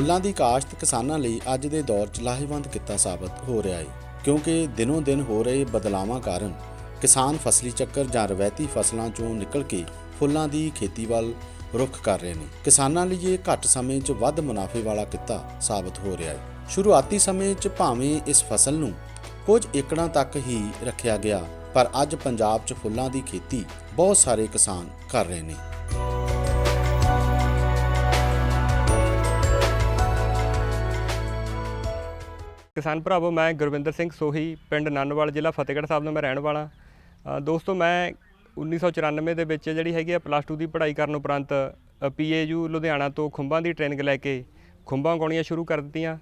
ਫੁੱਲਾਂ ਦੀ ਕਾਸ਼ਤ ਕਿਸਾਨਾਂ ਲਈ ਅੱਜ ਦੇ ਦੌਰ 'ਚ ਲਾਹੇਵੰਦ ਕਿੱਤਾ ਸਾਬਤ ਹੋ ਰਿਹਾ ਹੈ ਕਿਉਂਕਿ ਦਿਨੋਂ ਦਿਨ ਹੋ ਰਹੇ ਬਦਲਾਵਾਂ ਕਾਰਨ ਕਿਸਾਨ ਫਸਲੀ ਚੱਕਰ ਜਾਂ ਰਵਾਇਤੀ ਫਸਲਾਂ 'ਚੋਂ ਨਿਕਲ ਕੇ ਫੁੱਲਾਂ ਦੀ ਖੇਤੀ ਵੱਲ ਰੁਖ ਕਰ ਰਹੇ ਨੇ। ਕਿਸਾਨਾਂ ਲਈ ਇਹ ਘੱਟ ਸਮੇਂ 'ਚ ਵੱਧ ਮੁਨਾਫੇ ਵਾਲਾ ਕਿੱਤਾ ਸਾਬਤ ਹੋ ਰਿਹਾ ਹੈ ਸ਼ੁਰੂਆਤੀ ਸਮੇਂ 'ਚ ਭਾਵੇਂ ਇਸ ਫਸਲ ਨੂੰ ਕੁਝ ਏਕੜਾਂ ਤੱਕ ਹੀ ਰੱਖਿਆ ਗਿਆ, ਪਰ ਅੱਜ ਪੰਜਾਬ 'ਚ ਫੁੱਲਾਂ ਦੀ ਖੇਤੀ ਬਹੁਤ ਸਾਰੇ ਕਿਸਾਨ ਕਰ ਰਹੇ ਨੇ। ਕਿਸਾਨ ਭਰਾਵੋ ਮੈਂ ਗੁਰਵਿੰਦਰ ਸਿੰਘ ਸੋਹੀ ਪਿੰਡ ਨੰਨਵਾਲ ਜ਼ਿਲ੍ਹਾ ਫਤਿਹਗੜ੍ਹ ਸਾਹਿਬ ਦਾ ਮੈਂ ਰਹਿਣ ਵਾਲਾ। ਅ, ਦੋਸਤੋ ਮੈਂ 1994 ਦੇ ਵਿੱਚ ਜਿਹੜੀ ਹੈਗੀ ਆ ਪਲੱਸ 2 ਦੀ ਪੜ੍ਹਾਈ ਕਰਨ ਉਪਰੰਤ ਪੀਏਯੂ ਲੁਧਿਆਣਾ ਤੋਂ ਖੁੰਬਾਂ ਦੀ ਟ੍ਰੇਨਿੰਗ ਲੈ ਕੇ ਖੁੰਬਾਂ ਉਗਾਉਣੀਆਂ ਸ਼ੁਰੂ ਕਰ ਦਿੱਤੀਆਂ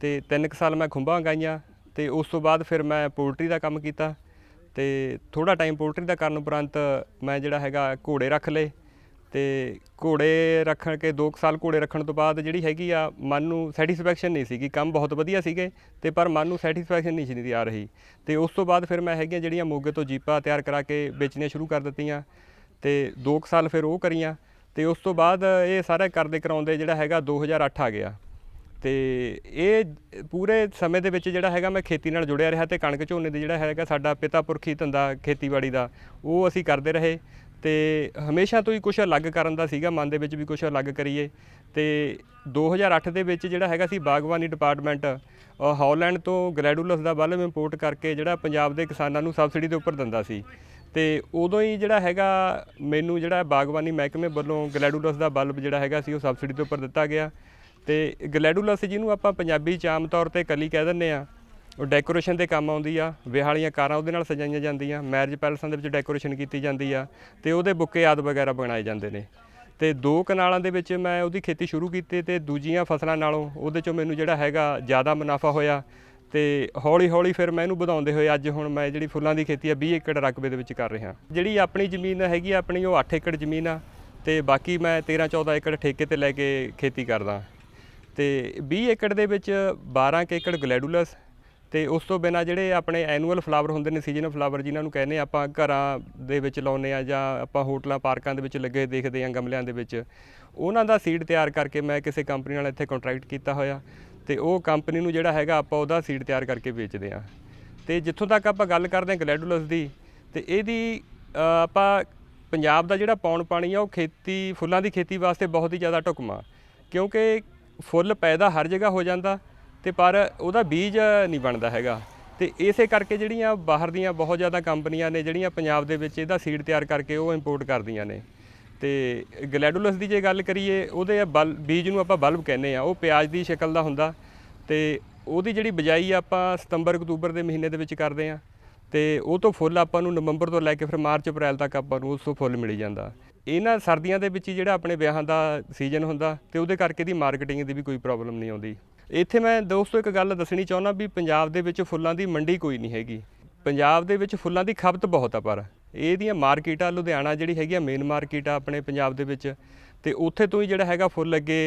ਤੇ ਤਿੰਨ ਕੁ ਸਾਲ ਮੈਂ ਖੁੰਬਾਂ ਉਗਾਈਆਂ ਤੇ ਉਸ ਤੋਂ ਬਾਅਦ ਫਿਰ ਮੈਂ ਪੋਲਟਰੀ ਦਾ ਕੰਮ ਕੀਤਾ ਤੇ ਥੋੜਾ ਟਾਈਮ ਪੋਲਟਰੀ ਦਾ ਕਰਨ ਉਪਰੰਤ ਮੈਂ ਜਿਹੜਾ ਹੈਗਾ ਘੋੜੇ ਰੱਖ ਲਏ। ਤੇ ਘੋੜੇ ਰੱਖਣ ਕੇ 2 ਸਾਲ ਘੋੜੇ ਰੱਖਣ ਤੋਂ ਬਾਅਦ ਜਿਹੜੀ ਹੈਗੀ ਆ, ਮਨ ਨੂੰ ਸੈਟੀਸਫੈਕਸ਼ਨ ਨਹੀਂ ਸੀਗੀ। ਕੰਮ ਬਹੁਤ ਵਧੀਆ ਸੀਗੇ ਤੇ ਪਰ ਮਨ ਨੂੰ ਸੈਟੀਸਫੈਕਸ਼ਨ ਨਹੀਂ ਸੀ ਆ ਰਹੀ। ਤੇ ਉਸ ਤੋਂ ਬਾਅਦ ਫਿਰ ਮੈਂ ਹੈਗੀਆਂ ਜਿਹੜੀਆਂ ਮੋਗੇ ਤੋਂ ਜੀਪਾਂ ਤਿਆਰ ਕਰਾ ਕੇ ਵੇਚਣੀਆਂ ਸ਼ੁਰੂ ਕਰ ਦਿੱਤੀਆਂ ਤੇ 2 ਸਾਲ ਫਿਰ ਉਹ ਕਰੀਆਂ। ਤੇ ਉਸ ਤੋਂ ਬਾਅਦ ਇਹ ਸਾਰਾ ਕਰਦੇ ਕਰਾਉਂਦੇ ਜਿਹੜਾ ਹੈਗਾ 2008 ਆ ਗਿਆ। ਤੇ ਇਹ ਪੂਰੇ ਸਮੇਂ ਦੇ ਵਿੱਚ ਜਿਹੜਾ ਹੈਗਾ ਮੈਂ ਖੇਤੀ ਨਾਲ ਜੁੜਿਆ ਰਿਹਾ ਤੇ ਕਣਕ ਝੋਨੇ ਦੇ ਜਿਹੜਾ ਹੈਗਾ ਸਾਡਾ ਪਿਤਾ ਪੁਰਖੀ ਧੰਦਾ ਖੇਤੀਬਾੜੀ ਦਾ, ਉਹ ਅਸੀਂ ਕਰਦੇ ਰਹੇ। ਤੇ ਹਮੇਸ਼ਾ ਤੋਂ ਹੀ ਕੁਝ ਅਲੱਗ ਕਰਨ ਦਾ ਸੀਗਾ ਮਨ ਦੇ ਵਿੱਚ ਵੀ ਕੁਝ ਅਲੱਗ ਕਰੀਏ। ਤੇ 2008 ਦੇ ਵਿੱਚ ਜਿਹੜਾ ਹੈਗਾ ਸੀ ਬਾਗਬਾਨੀ ਡਿਪਾਰਟਮੈਂਟ ਅ, ਹਾਲੈਂਡ ਤੋਂ ਗ੍ਰੈਡੂਲਸ ਦਾ ਬਲਬ ਇੰਪੋਰਟ ਕਰਕੇ ਜਿਹੜਾ ਪੰਜਾਬ ਦੇ ਕਿਸਾਨਾਂ ਨੂੰ ਸਬਸਿਡੀ ਦੇ ਉੱਪਰ ਦਿੰਦਾ ਸੀ। ਤੇ ਉਦੋਂ ਹੀ ਜਿਹੜਾ ਹੈਗਾ ਮੈਨੂੰ ਜਿਹੜਾ ਬਾਗਬਾਨੀ ਮਹਿਕਮੇ ਵੱਲੋਂ ਗਲੈਡੂਲਸ ਦਾ ਬਲਬ ਜਿਹੜਾ ਹੈਗਾ ਸੀ ਉਹ ਸਬਸਿਡੀ ਦੇ ਉੱਪਰ ਦਿੱਤਾ ਗਿਆ। ਤੇ ਗਲੈਡੂਲਸ ਜਿਹਨੂੰ ਆਪਾਂ ਪੰਜਾਬੀ ਚ ਆਮ ਤੌਰ ਤੇ ਕਲੀ ਕਹਿ ਦਿੰਦੇ ਆ ਉਹ ਡੈਕੋਰੇਸ਼ਨ ਦੇ ਕੰਮ ਆਉਂਦੀ ਆ, ਵਿਆਹ ਵਾਲੀਆਂ ਕਾਰਾਂ ਉਹਦੇ ਨਾਲ ਸਜਾਈਆਂ ਜਾਂਦੀਆਂ ਮੈਰਿਜ ਪੈਲਸਾਂ ਦੇ ਵਿੱਚ ਡੈਕੋਰੇਸ਼ਨ ਕੀਤੀ ਜਾਂਦੀ ਆ, ਤੇ ਉਹਦੇ ਬੁੱਕੇ ਆਦ ਵਗੈਰਾ ਬਣਾਏ ਜਾਂਦੇ ਨੇ। ਤੇ ਦੋ ਕਨਾਲਾਂ ਦੇ ਵਿੱਚ ਮੈਂ ਉਹਦੀ ਖੇਤੀ ਸ਼ੁਰੂ ਕੀਤੀ ਤੇ ਦੂਜੀਆਂ ਫਸਲਾਂ ਨਾਲੋਂ ਉਹਦੇ ਚੋਂ ਮੈਨੂੰ ਜਿਹੜਾ ਹੈਗਾ ਜ਼ਿਆਦਾ ਮੁਨਾਫਾ ਹੋਇਆ ਤੇ ਹੌਲੀ ਹੌਲੀ ਫਿਰ ਮੈਂ ਇਹਨੂੰ ਵਧਾਉਂਦੇ ਹੋਏ ਅੱਜ ਹੁਣ ਮੈਂ ਜਿਹੜੀ ਫੁੱਲਾਂ ਦੀ ਖੇਤੀ ਆ 20 ਏਕੜ ਰਕਬੇ ਦੇ ਵਿੱਚ ਕਰ ਰਿਹਾ। ਜਿਹੜੀ ਆਪਣੀ ਜ਼ਮੀਨ ਹੈਗੀ ਆ, ਆਪਣੀ ਉਹ 8 ਏਕੜ ਜ਼ਮੀਨ ਆ, ਤੇ ਬਾਕੀ ਮੈਂ 13 14 ਏਕੜ ਠੇਕੇ ਤੇ ਲੈ ਕੇ ਖੇਤੀ ਕਰਦਾ। ਤੇ 20 ਏਕੜ ਦੇ ਵਿੱਚ 12 ਕੁ ਏਕੜ ਗਲੈਡੂਲਸ ਤੇ ਉਸ ਤੋਂ ਬਿਨਾ ਜਿਹੜੇ ਆਪਣੇ ਐਨੂਅਲ ਫਲਾਵਰ ਹੁੰਦੇ ਨੇ ਸੀਜ਼ਨਲ ਫਲਾਵਰ ਜਿਨ੍ਹਾਂ ਨੂੰ ਕਹਿੰਦੇ ਆਪਾਂ ਘਰਾਂ ਦੇ ਵਿੱਚ ਲਾਉਨੇ ਆ ਜਾਂ ਆਪਾਂ ਹੋਟਲਾਂ, ਪਾਰਕਾਂ ਦੇ ਵਿੱਚ ਲੱਗੇ ਦੇਖਦੇ ਆ ਗਮਲਿਆਂ ਦੇ ਵਿੱਚ, ਉਹਨਾਂ ਦਾ ਸੀਡ ਤਿਆਰ ਕਰਕੇ ਮੈਂ ਕਿਸੇ ਕੰਪਨੀ ਨਾਲ ਇੱਥੇ ਕੰਟਰੈਕਟ ਕੀਤਾ ਹੋਇਆ ਤੇ ਉਹ ਕੰਪਨੀ ਨੂੰ ਜਿਹੜਾ ਹੈਗਾ ਆਪਾਂ ਉਹਦਾ ਸੀਡ ਤਿਆਰ ਕਰਕੇ ਵੇਚਦੇ ਆ। ਤੇ ਜਿੱਥੋਂ ਤੱਕ ਆਪਾਂ ਗੱਲ ਕਰਦੇ ਹਾਂ ਗਲੈਡੂਲਸ ਦੀ, ਤੇ ਇਹਦੀ ਆਪਾਂ ਪੰਜਾਬ ਦਾ ਜਿਹੜਾ ਪੌਣ ਪਾਣੀ ਆ ਉਹ ਖੇਤੀ, ਫੁੱਲਾਂ ਦੀ ਖੇਤੀ ਵਾਸਤੇ ਬਹੁਤ ਹੀ ਜ਼ਿਆਦਾ ਢੁਕਮਾ ਕਿਉਂਕਿ ਫੁੱਲ ਪੈਦਾ ਹਰ ਜਗ੍ਹਾ ਹੋ ਜਾਂਦਾ ਤੇ ਪਰ ਉਹਦਾ ਬੀਜ ਨਹੀਂ ਬਣਦਾ ਹੈਗਾ। ਤੇ ਇਸੇ ਕਰਕੇ ਜਿਹੜੀਆਂ ਬਾਹਰ ਦੀਆਂ ਬਹੁਤ ਜ਼ਿਆਦਾ ਕੰਪਨੀਆਂ ਨੇ, ਜਿਹੜੀਆਂ ਪੰਜਾਬ ਦੇ ਵਿੱਚ ਇਹਦਾ ਸੀਡ ਤਿਆਰ ਕਰਕੇ ਉਹ ਇੰਪੋਰਟ ਕਰਦੀਆਂ ਨੇ। ਤੇ ਗਲੈਡੂਲਸ ਦੀ ਜੇ ਗੱਲ ਕਰੀਏ, ਉਹਦੇ ਬਲ, ਬੀਜ ਨੂੰ ਆਪਾਂ ਬਲਬ ਕਹਿੰਦੇ ਆ ਉਹ ਪਿਆਜ਼ ਦੀ ਸ਼ਕਲ ਦਾ ਹੁੰਦਾ ਤੇ ਉਹਦੀ ਜਿਹੜੀ ਬਿਜਾਈ ਆਪਾਂ ਸਤੰਬਰ, ਅਕਤੂਬਰ ਦੇ ਮਹੀਨੇ ਦੇ ਵਿੱਚ ਕਰਦੇ ਆ ਤੇ ਉਹ ਤੋਂ ਫੁੱਲ ਆਪਾਂ ਨੂੰ ਨਵੰਬਰ ਤੋਂ ਲੈ ਕੇ ਫਿਰ ਮਾਰਚ, ਅਪ੍ਰੈਲ ਤੱਕ ਆਪਾਂ ਨੂੰ ਉਸ ਤੋਂ ਫੁੱਲ ਮਿਲੀ ਜਾਂਦਾ। ਇਹਨਾਂ ਸਰਦੀਆਂ ਦੇ ਵਿੱਚ ਹੀ ਜਿਹੜਾ ਆਪਣੇ ਵਿਆਹਾਂ ਦਾ ਸੀਜ਼ਨ ਹੁੰਦਾ ਤੇ ਉਹਦੇ ਕਰਕੇ ਦੀ ਮਾਰਕੀਟਿੰਗ ਦੀ ਵੀ ਕੋਈ ਪ੍ਰੋਬਲਮ ਨਹੀਂ ਆਉਂਦੀ। ਇੱਥੇ ਮੈਂ ਦੋਸਤੋ ਇੱਕ ਗੱਲ ਦੱਸਣੀ ਚਾਹੁੰਦਾ ਵੀ ਪੰਜਾਬ ਦੇ ਵਿੱਚ ਫੁੱਲਾਂ ਦੀ ਮੰਡੀ ਕੋਈ ਨਹੀਂ ਹੈਗੀ। ਪੰਜਾਬ ਦੇ ਵਿੱਚ ਫੁੱਲਾਂ ਦੀ ਖਪਤ ਬਹੁਤ ਆ ਪਰ ਇਹਦੀਆਂ ਮਾਰਕੀਟ ਆ ਲੁਧਿਆਣਾ ਜਿਹੜੀ ਹੈਗੀ ਆ ਮੇਨ ਮਾਰਕੀਟ ਆ ਆਪਣੇ ਪੰਜਾਬ ਦੇ ਵਿੱਚ ਤੇ ਉੱਥੇ ਤੋਂ ਹੀ ਜਿਹੜਾ ਹੈਗਾ ਫੁੱਲ ਅੱਗੇ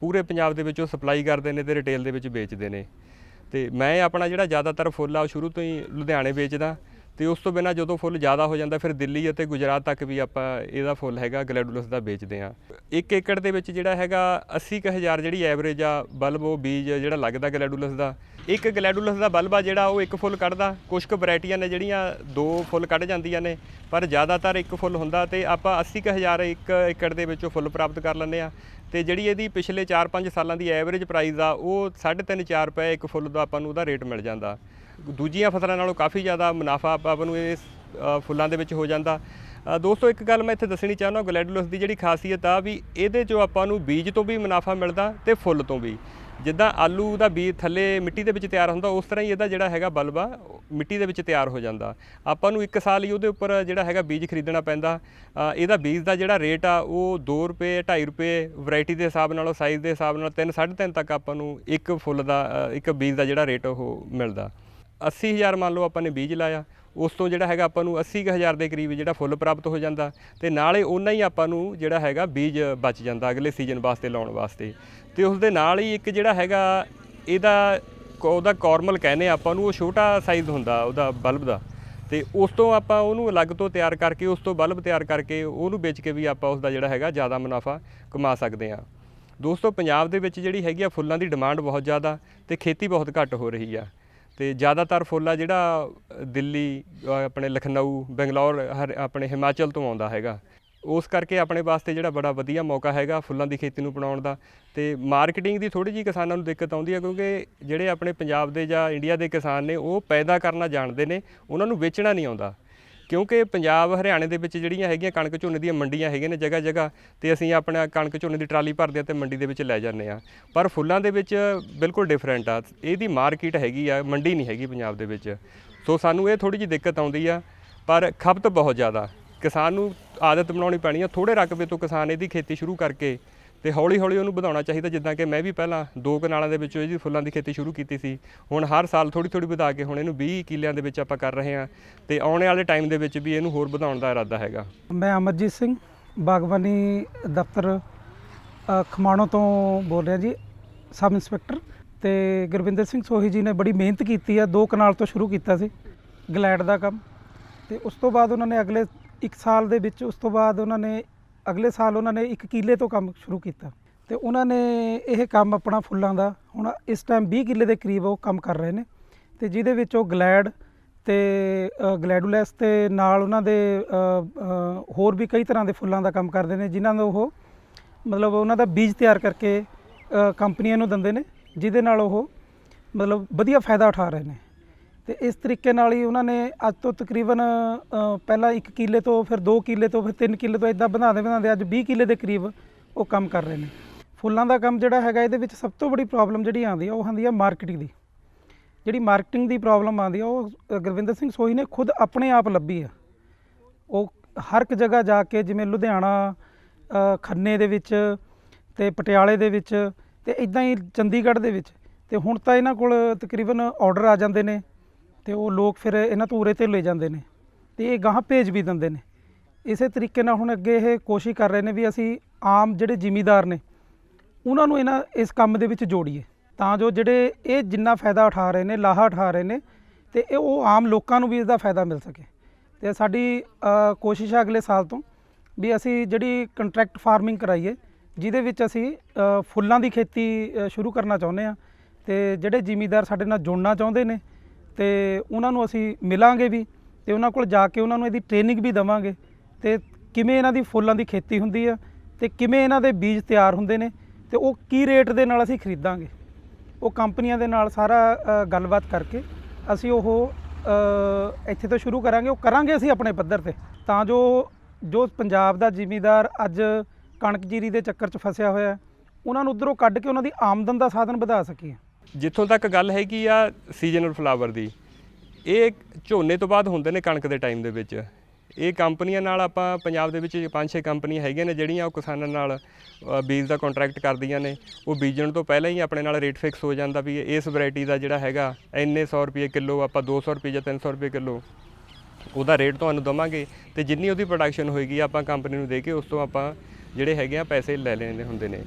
ਪੂਰੇ ਪੰਜਾਬ ਦੇ ਵਿੱਚ ਉਹ ਸਪਲਾਈ ਕਰਦੇ ਨੇ ਤੇ ਰਿਟੇਲ ਦੇ ਵਿੱਚ ਵੇਚਦੇ ਨੇ। ਤੇ ਮੈਂ ਆਪਣਾ ਜਿਹੜਾ ਜ਼ਿਆਦਾਤਰ ਫੁੱਲ ਆ ਉਹ ਸ਼ੁਰੂ ਤੋਂ ਹੀ ਲੁਧਿਆਣੇ ਵੇਚਦਾ ਤੇ ਉਸ ਤੋਂ ਬਿਨਾ ਜਦੋਂ ਫੁੱਲ ਜ਼ਿਆਦਾ ਹੋ ਜਾਂਦਾ, ਫਿਰ ਦਿੱਲੀ ਅਤੇ ਗੁਜਰਾਤ ਤੱਕ ਵੀ ਆਪਾਂ ਇਹਦਾ ਫੁੱਲ ਹੈਗਾ, ਗਲੈਡੂਲਸ ਦਾ ਵੇਚਦੇ ਆ ਇੱਕ ਏਕੜ ਦੇ ਵਿੱਚ ਜਿਹੜਾ ਹੈਗਾ 80000 ਜਿਹੜੀ ਐਵਰੇਜ ਆ ਬਲਬ, ਉਹ ਬੀਜ ਜਿਹੜਾ ਲੱਗਦਾ ਗਲੈਡੂਲਸ ਦਾ। ਇੱਕ ਗਲੈਡੂਲਸ ਦਾ ਬਲਬ ਆ ਜਿਹੜਾ, ਉਹ ਇੱਕ ਫੁੱਲ ਕੱਢਦਾ। ਕੁਝ ਕੁ ਵੈਰਾਈਟੀਆਂ ਨੇ ਜਿਹੜੀਆਂ, ਦੋ ਫੁੱਲ ਕੱਢ ਜਾਂਦੀਆਂ ਨੇ, ਪਰ ਜ਼ਿਆਦਾਤਰ ਇੱਕ ਫੁੱਲ ਹੁੰਦਾ ਤੇ ਆਪਾਂ 80000 ਇੱਕ ਏਕੜ ਦੇ ਵਿੱਚੋਂ ਫੁੱਲ ਪ੍ਰਾਪਤ ਕਰ ਲੈਂਦੇ ਆ ਤੇ ਜਿਹੜੀ ਇਹਦੀ ਪਿਛਲੇ 4-5 ਸਾਲਾਂ ਦੀ ਐਵਰੇਜ ਪ੍ਰਾਈਸ ਆ, ਉਹ 3.5-4 ਰੁਪਏ ਇੱਕ ਫੁੱਲ ਦਾ ਆਪਾਂ ਨੂੰ ਉਹਦਾ ਰੇਟ ਮਿਲ ਜਾਂਦਾ। ਦੂਜੀਆਂ ਫਸਲਾਂ ਨਾਲੋਂ ਕਾਫੀ ਜ਼ਿਆਦਾ ਮੁਨਾਫਾ ਆਪਾਂ ਨੂੰ ਇਸ ਫੁੱਲਾਂ ਦੇ ਵਿੱਚ ਹੋ ਜਾਂਦਾ। ਅ, ਦੋਸਤੋ ਇੱਕ ਗੱਲ ਮੈਂ ਇੱਥੇ ਦੱਸਣੀ ਚਾਹੁੰਦਾ ਗਲੈਡੂਲਸ ਦੀ ਜਿਹੜੀ ਖਾਸੀਅਤ ਆ ਵੀ ਇਹਦੇ ਚੋਂ ਆਪਾਂ ਨੂੰ ਬੀਜ ਤੋਂ ਵੀ ਮੁਨਾਫਾ ਮਿਲਦਾ ਤੇ ਫੁੱਲ ਤੋਂ ਵੀ। ਜਿੱਦਾਂ ਆਲੂ ਦਾ ਬੀਜ ਥੱਲੇ ਮਿੱਟੀ ਦੇ ਵਿੱਚ ਤਿਆਰ ਹੁੰਦਾ ਉਸ ਤਰ੍ਹਾਂ ਹੀ ਇਹਦਾ ਜਿਹੜਾ ਹੈਗਾ ਬਲਬ ਆ ਮਿੱਟੀ ਦੇ ਵਿੱਚ ਤਿਆਰ ਹੋ ਜਾਂਦਾ। ਆਪਾਂ ਨੂੰ ਇੱਕ ਸਾਲ ਹੀ ਉਹਦੇ ਉੱਪਰ ਜਿਹੜਾ ਹੈਗਾ ਬੀਜ ਖਰੀਦਣਾ ਪੈਂਦਾ। ਇਹਦਾ ਬੀਜ ਦਾ ਜਿਹੜਾ ਰੇਟ ਆ ਉਹ 2 ਰੁਪਏ 2.5 ਰੁਪਏ ਵੈਰਾਈਟੀ ਦੇ ਹਿਸਾਬ ਨਾਲ ਸਾਈਜ਼ ਦੇ ਹਿਸਾਬ ਨਾਲ 3 3.5 ਤੱਕ ਆਪਾਂ ਨੂੰ ਇੱਕ ਫੁੱਲ ਦਾ ਇੱਕ ਬੀਜ ਦਾ ਜਿਹੜਾ ਰੇਟ ਉਹ ਮਿਲਦਾ। 80000 ਮੰਨ ਲਓ ਆਪਾਂ ਨੇ ਬੀਜ ਲਾਇਆ, ਉਸ ਤੋਂ ਜਿਹੜਾ ਹੈਗਾ ਆਪਾਂ ਨੂੰ 80000 ਦੇ ਕਰੀਬ ਜਿਹੜਾ ਫੁੱਲ ਪ੍ਰਾਪਤ ਹੋ ਜਾਂਦਾ ਤੇ ਨਾਲੇ ਉਹਨਾਂ ਹੀ ਆਪਾਂ ਨੂੰ ਜਿਹੜਾ ਹੈਗਾ ਬੀਜ ਬਚ ਜਾਂਦਾ ਅਗਲੇ ਸੀਜ਼ਨ ਵਾਸਤੇ, ਲਾਉਣ ਵਾਸਤੇ। ਤੇ ਉਸ ਦੇ ਨਾਲ ਹੀ ਇੱਕ ਜਿਹੜਾ ਹੈਗਾ ਇਹਦਾ ਕ- ਉਹਦਾ ਕਾਰਮਲ ਕਹਿੰਦੇ ਆ ਆਪਾਂ ਨੂੰ, ਉਹ ਛੋਟਾ ਸਾਈਜ਼ ਹੁੰਦਾ ਉਹਦਾ ਬਲਬ ਦਾ। ਤੇ ਉਸ ਤੋਂ ਆਪਾਂ ਉਹਨੂੰ ਅਲੱਗ ਤੋਂ ਤਿਆਰ ਕਰਕੇ, ਉਸ ਤੋਂ ਬਲਬ ਤਿਆਰ ਕਰਕੇ ਉਹਨੂੰ ਵੇਚ ਕੇ ਵੀ ਆਪਾਂ ਉਸ ਦਾ ਜਿਹੜਾ ਹੈਗਾ ਜ਼ਿਆਦਾ ਮੁਨਾਫਾ ਕਮਾ ਸਕਦੇ ਹਾਂ। ਦੋਸਤੋ, ਪੰਜਾਬ ਦੇ ਵਿੱਚ ਜਿਹੜੀ ਹੈਗੀ ਆ ਫੁੱਲਾਂ ਦੀ ਡਿਮਾਂਡ ਬਹੁਤ ਜ਼ਿਆਦਾ ਤੇ ਖੇਤੀ ਬਹੁਤ ਘੱਟ ਹੋ ਰਹੀ ਆ। ਤੇ ਜ਼ਿਆਦਾਤਰ ਫੁੱਲ ਆ ਜਿਹੜਾ ਦਿੱਲੀ ਆਪਣੇ ਲਖਨਊ, ਬੰਗਲੌਰ, ਹਰ- ਆਪਣੇ ਹਿਮਾਚਲ ਤੋਂ ਆਉਂਦਾ ਹੈਗਾ। ਉਸ ਕਰਕੇ ਆਪਣੇ ਵਾਸਤੇ ਜਿਹੜਾ ਬੜਾ ਵਧੀਆ ਮੌਕਾ ਹੈਗਾ ਫੁੱਲਾਂ ਦੀ ਖੇਤੀ ਨੂੰ ਅਪਣਾਉਣ ਦਾ। ਤੇ ਮਾਰਕੀਟਿੰਗ ਦੀ ਥੋੜੀ ਜਿਹੀ ਕਿਸਾਨਾਂ ਨੂੰ ਦਿੱਕਤ ਆਉਂਦੀ ਹੈ ਕਿਉਂਕਿ ਜਿਹੜੇ ਆਪਣੇ ਪੰਜਾਬ ਦੇ ਜਾਂ ਇੰਡੀਆ ਦੇ ਕਿਸਾਨ ਨੇ, ਉਹ ਪੈਦਾ ਕਰਨਾ ਜਾਣਦੇ ਨੇ, ਉਹਨਾਂ ਨੂੰ ਵੇਚਣਾ ਨਹੀਂ ਆਉਂਦਾ। ਕਿਉਂਕਿ ਪੰਜਾਬ ਹਰਿਆਣੇ ਦੇ ਵਿੱਚ ਜਿਹੜੀਆਂ ਹੈਗੀਆਂ ਕਣਕ ਝੋਨੇ ਦੀਆਂ ਮੰਡੀਆਂ ਹੈਗੀਆਂ ਨੇ ਜਗ੍ਹਾ ਜਗ੍ਹਾ, ਤੇ ਅਸੀਂ ਆਪਣਾ ਕਣਕ ਝੋਨੇ ਦੀ ਟਰਾਲੀ ਭਰਦੇ ਆ ਤੇ ਮੰਡੀ ਦੇ ਵਿੱਚ ਲੈ ਜਾਂਦੇ ਆ। ਪਰ ਫੁੱਲਾਂ ਦੇ ਵਿੱਚ ਬਿਲਕੁਲ ਡਿਫਰੈਂਟ ਆ। ਇਹਦੀ ਮਾਰਕੀਟ ਹੈਗੀ ਆ, ਮੰਡੀ ਨਹੀਂ ਹੈਗੀ ਪੰਜਾਬ ਦੇ ਵਿੱਚ। ਸੋ ਸਾਨੂੰ ਇਹ ਥੋੜੀ ਜਿਹੀ ਦਿੱਕਤ ਆਉਂਦੀ ਆ, ਪਰ ਖਪਤ ਬਹੁਤ ਜ਼ਿਆਦਾ। ਕਿਸਾਨ ਨੂੰ ਆਦਤ ਬਣਾਉਣੀ ਪੈਣੀ ਆ ਥੋੜੇ ਰਕਬੇ ਤੋਂ ਕਿਸਾਨ ਇਹਦੀ ਖੇਤੀ ਸ਼ੁਰੂ ਕਰਕੇ ਤੇ ਹੌਲੀ ਹੌਲੀ ਉਹਨੂੰ ਵਧਾਉਣਾ ਚਾਹੀਦਾ, ਜਿੱਦਾਂ ਕਿ ਮੈਂ ਵੀ ਪਹਿਲਾਂ ਦੋ ਕਨਾਲਾਂ ਦੇ ਵਿੱਚੋਂ ਇਹਦੀ ਫੁੱਲਾਂ ਦੀ ਖੇਤੀ ਸ਼ੁਰੂ ਕੀਤੀ ਸੀ। ਹੁਣ ਹਰ ਸਾਲ ਥੋੜੀ ਥੋੜੀ ਵਧਾ ਕੇ ਹੁਣ ਇਹਨੂੰ 20 ਕਿੱਲਿਆਂ ਦੇ ਵਿੱਚ ਆਪਾਂ ਕਰ ਰਹੇ ਹਾਂ ਤੇ ਆਉਣ ਵਾਲੇ ਟਾਈਮ ਦੇ ਵਿੱਚ ਵੀ ਇਹਨੂੰ ਹੋਰ ਵਧਾਉਣ ਦਾ ਇਰਾਦਾ ਹੈਗਾ। ਮੈਂ ਅਮਰਜੀਤ ਸਿੰਘ, ਬਾਗਬਾਨੀ ਦਫ਼ਤਰ ਖਮਾਣੋ ਤੋਂ ਬੋਲ ਰਿਹਾ ਜੀ, ਸਬ ਇੰਸਪੈਕਟਰ ਤੇ ਗੁਰਵਿੰਦਰ ਸਿੰਘ ਸੋਹੀ ਜੀ ਨੇ ਬੜੀ ਮਿਹਨਤ ਕੀਤੀ ਆ, ਦੋ ਕਨਾਲ ਤੋਂ ਸ਼ੁਰੂ ਕੀਤਾ ਸੀ, ਗਲੈਡ ਦਾ ਕੰਮ ਤੇ ਉਸ ਤੋਂ ਬਾਅਦ ਉਹਨਾਂ ਨੇ ਅਗਲੇ 1 ਸਾਲ ਦੇ ਵਿੱਚ ਉਸ ਤੋਂ ਬਾਅਦ ਉਹਨਾਂ ਨੇ ਅਗਲੇ ਸਾਲ ਉਹਨਾਂ ਨੇ ਇੱਕ ਕਿੱਲੇ ਤੋਂ ਕੰਮ ਸ਼ੁਰੂ ਕੀਤਾ ਤੇ ਉਹਨਾਂ ਨੇ ਇਹ ਕੰਮ ਆਪਣਾ ਫੁੱਲਾਂ ਦਾ, ਹੁਣ ਇਸ ਟਾਈਮ 20 ਕਿੱਲੇ ਦੇ ਕਰੀਬ ਉਹ ਕੰਮ ਕਰ ਰਹੇ ਨੇ ਤੇ ਜਿਹਦੇ ਵਿੱਚ ਉਹ ਗਲੈਡ ਤੇ ਗਲੈਡੂਲੈਸ ਤੇ ਨਾਲ ਉਹਨਾਂ ਦੇ ਹੋਰ ਵੀ ਕਈ ਤਰ੍ਹਾਂ ਦੇ ਫੁੱਲਾਂ ਦਾ ਕੰਮ ਕਰਦੇ ਨੇ ਜਿਨ੍ਹਾਂ ਦਾ ਉਹ ਮਤਲਬ ਉਹਨਾਂ ਦਾ ਬੀਜ ਤਿਆਰ ਕਰਕੇ ਕੰਪਨੀਆਂ ਨੂੰ ਦਿੰਦੇ ਨੇ ਜਿਹਦੇ ਨਾਲ ਉਹ ਮਤਲਬ ਵਧੀਆ ਫਾਇਦਾ ਉਠਾ ਰਹੇ ਨੇ। ਤੇ ਇਸ ਤਰੀਕੇ ਨਾਲ ਹੀ ਉਹਨਾਂ ਨੇ ਅੱਜ ਤੋਂ ਤਕਰੀਬਨ ਪਹਿਲਾਂ 1 ਕਿੱਲੇ ਤੋਂ ਫਿਰ 2 ਕਿੱਲੇ ਤੋਂ ਫਿਰ 3 ਕਿੱਲੇ ਤੋਂ ਇਦਾਂ ਵਧਾਉਂਦੇ ਵਧਾਉਂਦੇ ਅੱਜ 20 ਕਿੱਲੇ ਦੇ ਕਰੀਬ ਉਹ ਕੰਮ ਕਰ ਰਹੇ ਨੇ। ਫੁੱਲਾਂ ਦਾ ਕੰਮ ਜਿਹੜਾ ਹੈਗਾ ਇਹਦੇ ਵਿੱਚ ਸਭ ਤੋਂ ਬੜੀ ਪ੍ਰੋਬਲਮ ਜਿਹੜੀ ਆਉਂਦੀ ਆ ਉਹ ਆਉਂਦੀ ਆ ਮਾਰਕੀਟਿੰਗ ਦੀ। ਜਿਹੜੀ ਮਾਰਕੀਟਿੰਗ ਦੀ ਪ੍ਰੋਬਲਮ ਆਉਂਦੀ ਆ ਉਹ ਗੁਰਵਿੰਦਰ ਸਿੰਘ ਸੋਹੀ ਨੇ ਖੁਦ ਆਪਣੇ ਆਪ ਲੱਭੀ ਆ। ਉਹ ਹਰ ਇੱਕ ਜਗ੍ਹਾ ਜਾ ਕੇ ਜਿਵੇਂ ਲੁਧਿਆਣਾ ਖੰਨੇ ਦੇ ਵਿੱਚ ਤੇ ਪਟਿਆਲੇ ਦੇ ਵਿੱਚ ਤੇ ਇਦਾਂ ਹੀ ਚੰਡੀਗੜ੍ਹ ਦੇ ਵਿੱਚ। ਤੇ ਹੁਣ ਤਾਂ ਇਹਨਾਂ ਕੋਲ ਤਕਰੀਬਨ ਆਰਡਰ ਆ ਜਾਂਦੇ ਨੇ। ਤੇ ਉਹ ਲੋਕ ਫਿਰ ਇਹਨਾਂ ਤੋਂ ਉਰੇ ਤੇ ਲੈ ਜਾਂਦੇ ਨੇ ਤੇ ਇਹ ਗਾਹਾਂ ਭੇਜ ਵੀ ਦਿੰਦੇ ਨੇ। ਇਸੇ ਤਰੀਕੇ ਨਾਲ ਹੁਣ ਅੱਗੇ ਇਹ ਕੋਸ਼ਿਸ਼ ਕਰ ਰਹੇ ਨੇ ਵੀ ਅਸੀਂ ਆਮ ਜਿਹੜੇ ਜ਼ਿਮੀਦਾਰ ਨੇ, ਉਹਨਾਂ ਨੂੰ ਇਹਨਾਂ ਇਸ ਕੰਮ ਦੇ ਵਿੱਚ ਜੋੜੀਏ। ਤਾਂ ਜੋ ਜਿਹੜੇ ਇਹ ਜਿੰਨਾ ਫਾਇਦਾ ਉਠਾ ਰਹੇ ਨੇ, ਲਾਹਾ ਉਠਾ ਰਹੇ ਨੇ ਤੇ ਇਹ ਉਹ ਆਮ ਲੋਕਾਂ ਨੂੰ ਵੀ ਇਸ ਦਾ ਫਾਇਦਾ ਮਿਲ ਸਕੇ। ਤੇ ਸਾਡੀ ਕੋਸ਼ਿਸ਼ ਹੈ ਅਗਲੇ ਸਾਲ ਤੋਂ ਵੀ ਅਸੀਂ ਜਿਹੜੀ ਕੰਟਰੈਕਟ ਫਾਰਮਿੰਗ ਕਰਾਈਏ, ਜਿਹਦੇ ਵਿੱਚ ਅਸੀਂ ਫੁੱਲਾਂ ਦੀ ਖੇਤੀ ਸ਼ੁਰੂ ਕਰਨਾ ਚਾਹੁੰਦੇ ਆ ਤੇ ਜਿਹੜੇ ਜ਼ਿਮੀਦਾਰ ਸਾਡੇ ਨਾਲ ਜੁੜਨਾ ਚਾਹੁੰਦੇ ਨੇ ਤੇ ਉਹਨਾਂ ਨੂੰ ਅਸੀਂ ਮਿਲਾਂਗੇ ਵੀ ਤੇ ਉਹਨਾਂ ਕੋਲ ਜਾ ਕੇ ਉਹਨਾਂ ਨੂੰ ਇਹਦੀ ਟ੍ਰੇਨਿੰਗ ਵੀ ਦਵਾਂਗੇ। ਤੇ ਕਿਵੇਂ ਇਹਨਾਂ ਦੀ ਫੁੱਲਾਂ ਦੀ ਖੇਤੀ ਹੁੰਦੀ ਆ ਤੇ ਕਿਵੇਂ ਇਹਨਾਂ ਦੇ ਬੀਜ ਤਿਆਰ ਹੁੰਦੇ ਨੇ ਤੇ ਉਹ ਕੀ ਰੇਟ ਦੇ ਨਾਲ ਅਸੀਂ ਖਰੀਦਾਂਗੇ। ਉਹ ਕੰਪਨੀਆਂ ਦੇ ਨਾਲ ਸਾਰਾ ਗੱਲਬਾਤ ਕਰਕੇ ਅਸੀਂ ਉਹ ਇੱਥੇ ਤੋਂ ਸ਼ੁਰੂ ਕਰਾਂਗੇ, ਉਹ ਕਰਾਂਗੇ ਅਸੀਂ ਆਪਣੇ ਪੱਧਰ ਤੇ। ਤਾਂ ਜੋ ਜੋ ਪੰਜਾਬ ਦਾ ਜ਼ਿਮੀਦਾਰ ਅੱਜ ਕਣਕ ਜੀਰੀ ਦੇ ਚੱਕਰ 'ਚ ਫਸਿਆ ਹੋਇਆ ਉਹਨਾਂ ਨੂੰ ਉਧਰੋਂ ਕੱਢ ਕੇ ਉਹਨਾਂ ਦੀ ਆਮਦਨ ਦਾ ਸਾਧਨ ਵਧਾ ਸਕੀਏ। ਜਿੱਥੋਂ ਤੱਕ ਗੱਲ ਹੈਗੀ ਆ ਸੀਜ਼ਨਲ ਫਲਾਵਰ ਦੀ, ਇਹ ਝੋਨੇ ਤੋਂ ਬਾਅਦ ਹੁੰਦੇ ਨੇ ਕਣਕ ਦੇ ਟਾਈਮ ਦੇ ਵਿੱਚ। ਇਹ ਕੰਪਨੀਆਂ ਨਾਲ ਆਪਾਂ ਪੰਜਾਬ ਦੇ ਵਿੱਚ ਪੰਜ ਛੇ ਕੰਪਨੀਆਂ ਹੈਗੀਆਂ ਨੇ ਜਿਹੜੀਆਂ ਉਹ ਕਿਸਾਨਾਂ ਨਾਲ ਬੀਜ ਦਾ ਕੰਟਰੈਕਟ ਕਰਦੀਆਂ ਨੇ। ਉਹ ਬੀਜਣ ਤੋਂ ਪਹਿਲਾਂ ਹੀ ਆਪਣੇ ਨਾਲ ਰੇਟ ਫਿਕਸ ਹੋ ਜਾਂਦਾ ਵੀ ਇਸ ਵੈਰਾਈਟੀ ਦਾ ਜਿਹੜਾ ਹੈਗਾ, ਇੰਨੇ 100 ਰੁਪਏ ਕਿਲੋ ਆਪਾਂ 200 ਰੁਪਏ ਜਾਂ 300 ਰੁਪਏ ਕਿਲੋ, ਉਹਦਾ ਰੇਟ ਤੁਹਾਨੂੰ ਦਵਾਂਗੇ। ਤੇ ਜਿੰਨੀ ਉਹਦੀ ਪ੍ਰੋਡਕਸ਼ਨ ਹੋਏਗੀ ਆਪਾਂ ਕੰਪਨੀ ਨੂੰ ਦੇ ਕੇ ਉਸ ਤੋਂ ਆਪਾਂ ਜਿਹੜੇ ਹੈਗੇ ਆ ਪੈਸੇ ਲੈ ਲੈਣੇ ਹੁੰਦੇ ਨੇ।